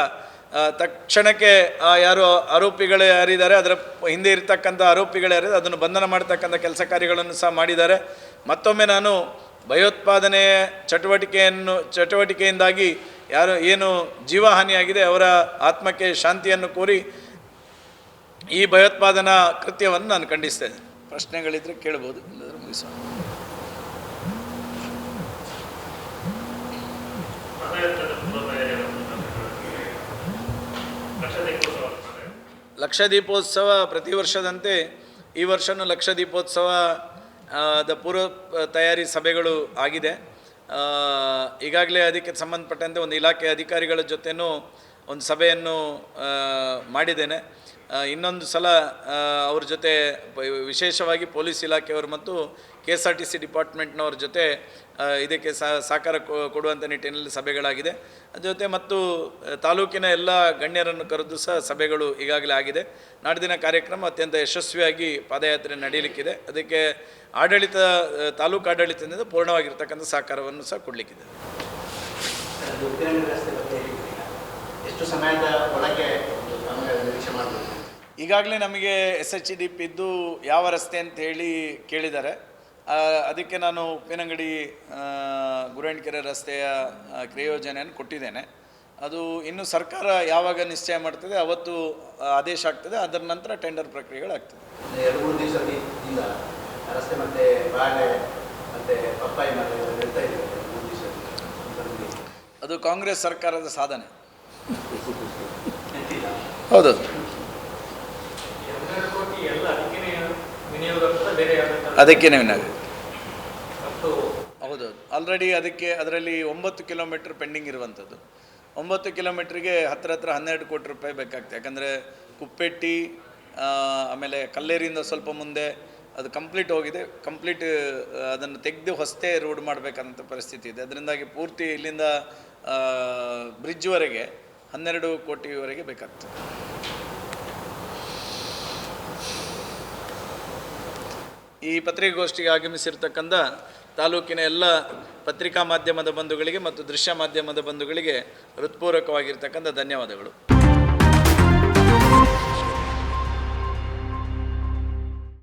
ತಕ್ಷಣಕ್ಕೆ ಯಾರು ಆರೋಪಿಗಳು ಯಾರಿದ್ದಾರೆ, ಅದರ ಹಿಂದೆ ಇರತಕ್ಕಂಥ ಆರೋಪಿಗಳು ಯಾರಿದ್ದಾರೆ, ಅದನ್ನು ಬಂಧನ ಮಾಡ್ತಕ್ಕಂಥ ಕೆಲಸ ಕಾರ್ಯಗಳನ್ನು ಸಹ ಮಾಡಿದ್ದಾರೆ. ಮತ್ತೊಮ್ಮೆ ನಾನು ಭಯೋತ್ಪಾದನೆ ಚಟುವಟಿಕೆಯನ್ನು, ಚಟುವಟಿಕೆಯಿಂದಾಗಿ ಯಾರು, ಏನು ಜೀವಹಾನಿಯಾಗಿದೆ, ಅವರ ಆತ್ಮಕ್ಕೆ ಶಾಂತಿಯನ್ನು ಕೋರಿ ಈ ಭಯೋತ್ಪಾದನಾ ಕೃತ್ಯವನ್ನು ನಾನು ಖಂಡಿಸ್ತೇನೆ. ಪ್ರಶ್ನೆಗಳಿದ್ದರೆ ಕೇಳ್ಬೋದು ಮುಗಿಸೋಣ. ಲಕ್ಷ ದೀಪೋತ್ಸವ ಪ್ರತಿ ವರ್ಷದಂತೆ ಈ ವರ್ಷವೂ ಲಕ್ಷ ದೀಪೋತ್ಸವ ದ ಪೂರ್ವ ತಯಾರಿ ಸಭೆಗಳು ಆಗಿದೆ. ಈಗಾಗಲೇ ಅದಕ್ಕೆ ಸಂಬಂಧಪಟ್ಟಂತೆ ಒಂದು ಇಲಾಖೆ ಅಧಿಕಾರಿಗಳ ಜೊತೆನೂ ಒಂದು ಸಭೆಯನ್ನು ಮಾಡಿದ್ದೇನೆ. ಇನ್ನೊಂದು ಸಲ ಅವ್ರ ಜೊತೆ ವಿಶೇಷವಾಗಿ ಪೊಲೀಸ್ ಇಲಾಖೆಯವರು ಮತ್ತು K S R T C ಡಿಪಾರ್ಟ್ಮೆಂಟ್ನವ್ರ ಜೊತೆ ಇದಕ್ಕೆ ಸಹ- ಸಹಕಾರ ಕೊಡುವಂಥ ನಿಟ್ಟಿನಲ್ಲಿ ಸಭೆಗಳಾಗಿದೆ. ಜೊತೆ ಮತ್ತು ತಾಲೂಕಿನ ಎಲ್ಲ ಗಣ್ಯರನ್ನು ಕರೆದು ಸಹ ಸಭೆಗಳು ಈಗಾಗಲೇ ಆಗಿದೆ. ನಾಡಿನ ಕಾರ್ಯಕ್ರಮ ಅತ್ಯಂತ ಯಶಸ್ವಿಯಾಗಿ ಪಾದಯಾತ್ರೆ ನಡೆಯಲಿಕ್ಕಿದೆ. ಅದಕ್ಕೆ ಆಡಳಿತ ತಾಲೂಕು ಆಡಳಿತದಿಂದ ಪೂರ್ಣವಾಗಿರ್ತಕ್ಕಂಥ ಸಹಕಾರವನ್ನು ಸಹ ಕೊಡಲಿಕ್ಕಿದೆ. ಈಗಾಗಲೇ ನಮಗೆ ಎಸ್ ಎಚ್ ಡಿ ಪಿದ್ದು ಯಾವ ರಸ್ತೆ ಅಂತ ಹೇಳಿ ಕೇಳಿದ್ದಾರೆ. ಅದಕ್ಕೆ ನಾನು ಉಪ್ಪಿನಂಗಡಿ ಆ, ಗುರುವಣ್ಕೆರೆ ರಸ್ತೆಯ ಕ್ರಿಯೋಜನೆಯನ್ನು ಕೊಟ್ಟಿದ್ದೇನೆ. ಅದು ಇನ್ನು ಸರ್ಕಾರ ಯಾವಾಗ ನಿಶ್ಚಯ ಮಾಡ್ತದೆ ಅವತ್ತು ಆದೇಶ ಆಗ್ತದೆ ಅದರ ನಂತರ ಟೆಂಡರ್ ಪ್ರಕ್ರಿಯೆಗಳಾಗ್ತದೆ ಎರಡು ಮೂರು ದಿವಸದಿಂದ ರಸ್ತೆ ಮತ್ತೆ ಬಾಳೆ ಮತ್ತೆ ಪಪ್ಪಾಯಿ ಮರ ಎಲ್ಲ ನೆಡ್ತಾ ಇದ್ದಾರೆ ಮೂರು ಅದು ಕಾಂಗ್ರೆಸ್ ಸರ್ಕಾರದ ಸಾಧನೆ. ಹೌದು ಅದಕ್ಕೆ ನೀವು ಹೌದು ಹೌದು. ಆಲ್ರೆಡಿ ಅದಕ್ಕೆ ಅದರಲ್ಲಿ ಒಂಬತ್ತು ಕಿಲೋಮೀಟ್ರ್ ಪೆಂಡಿಂಗ್ ಇರುವಂಥದ್ದು. ಒಂಬತ್ತು ಕಿಲೋಮೀಟ್ರಿಗೆ ಹತ್ತಿರ ಹತ್ರ ಹನ್ನೆರಡು ಕೋಟಿ ರೂಪಾಯಿ ಬೇಕಾಗ್ತದೆ. ಯಾಕಂದರೆ ಕುಪ್ಪೆಟ್ಟಿ ಆಮೇಲೆ ಕಲ್ಲೇರಿಯಿಂದ ಸ್ವಲ್ಪ ಮುಂದೆ ಅದು ಕಂಪ್ಲೀಟ್ ಹೋಗಿದೆ. ಕಂಪ್ಲೀಟ್ ಅದನ್ನು ತೆಗೆದು ಹೊಸದೇ ರೋಡ್ ಮಾಡಬೇಕಂತ ಪರಿಸ್ಥಿತಿ ಇದೆ. ಅದರಿಂದಾಗಿ ಪೂರ್ತಿ ಇಲ್ಲಿಂದ ಬ್ರಿಡ್ಜ್ವರೆಗೆ ಹನ್ನೆರಡು ಕೋಟಿವರೆಗೆ ಬೇಕಾಗ್ತದೆ. ಈ ಪತ್ರಿಕಾಗೋಷ್ಠಿಗೆ ಆಗಮಿಸಿರ್ತಕ್ಕಂಥ ತಾಲೂಕಿನ ಎಲ್ಲ ಪತ್ರಿಕಾ ಮಾಧ್ಯಮದ ಬಂಧುಗಳಿಗೆ ಮತ್ತು ದೃಶ್ಯ ಮಾಧ್ಯಮದ ಬಂಧುಗಳಿಗೆ ಹೃತ್ಪೂರ್ವಕವಾಗಿರ್ತಕ್ಕಂಥ ಧನ್ಯವಾದಗಳು.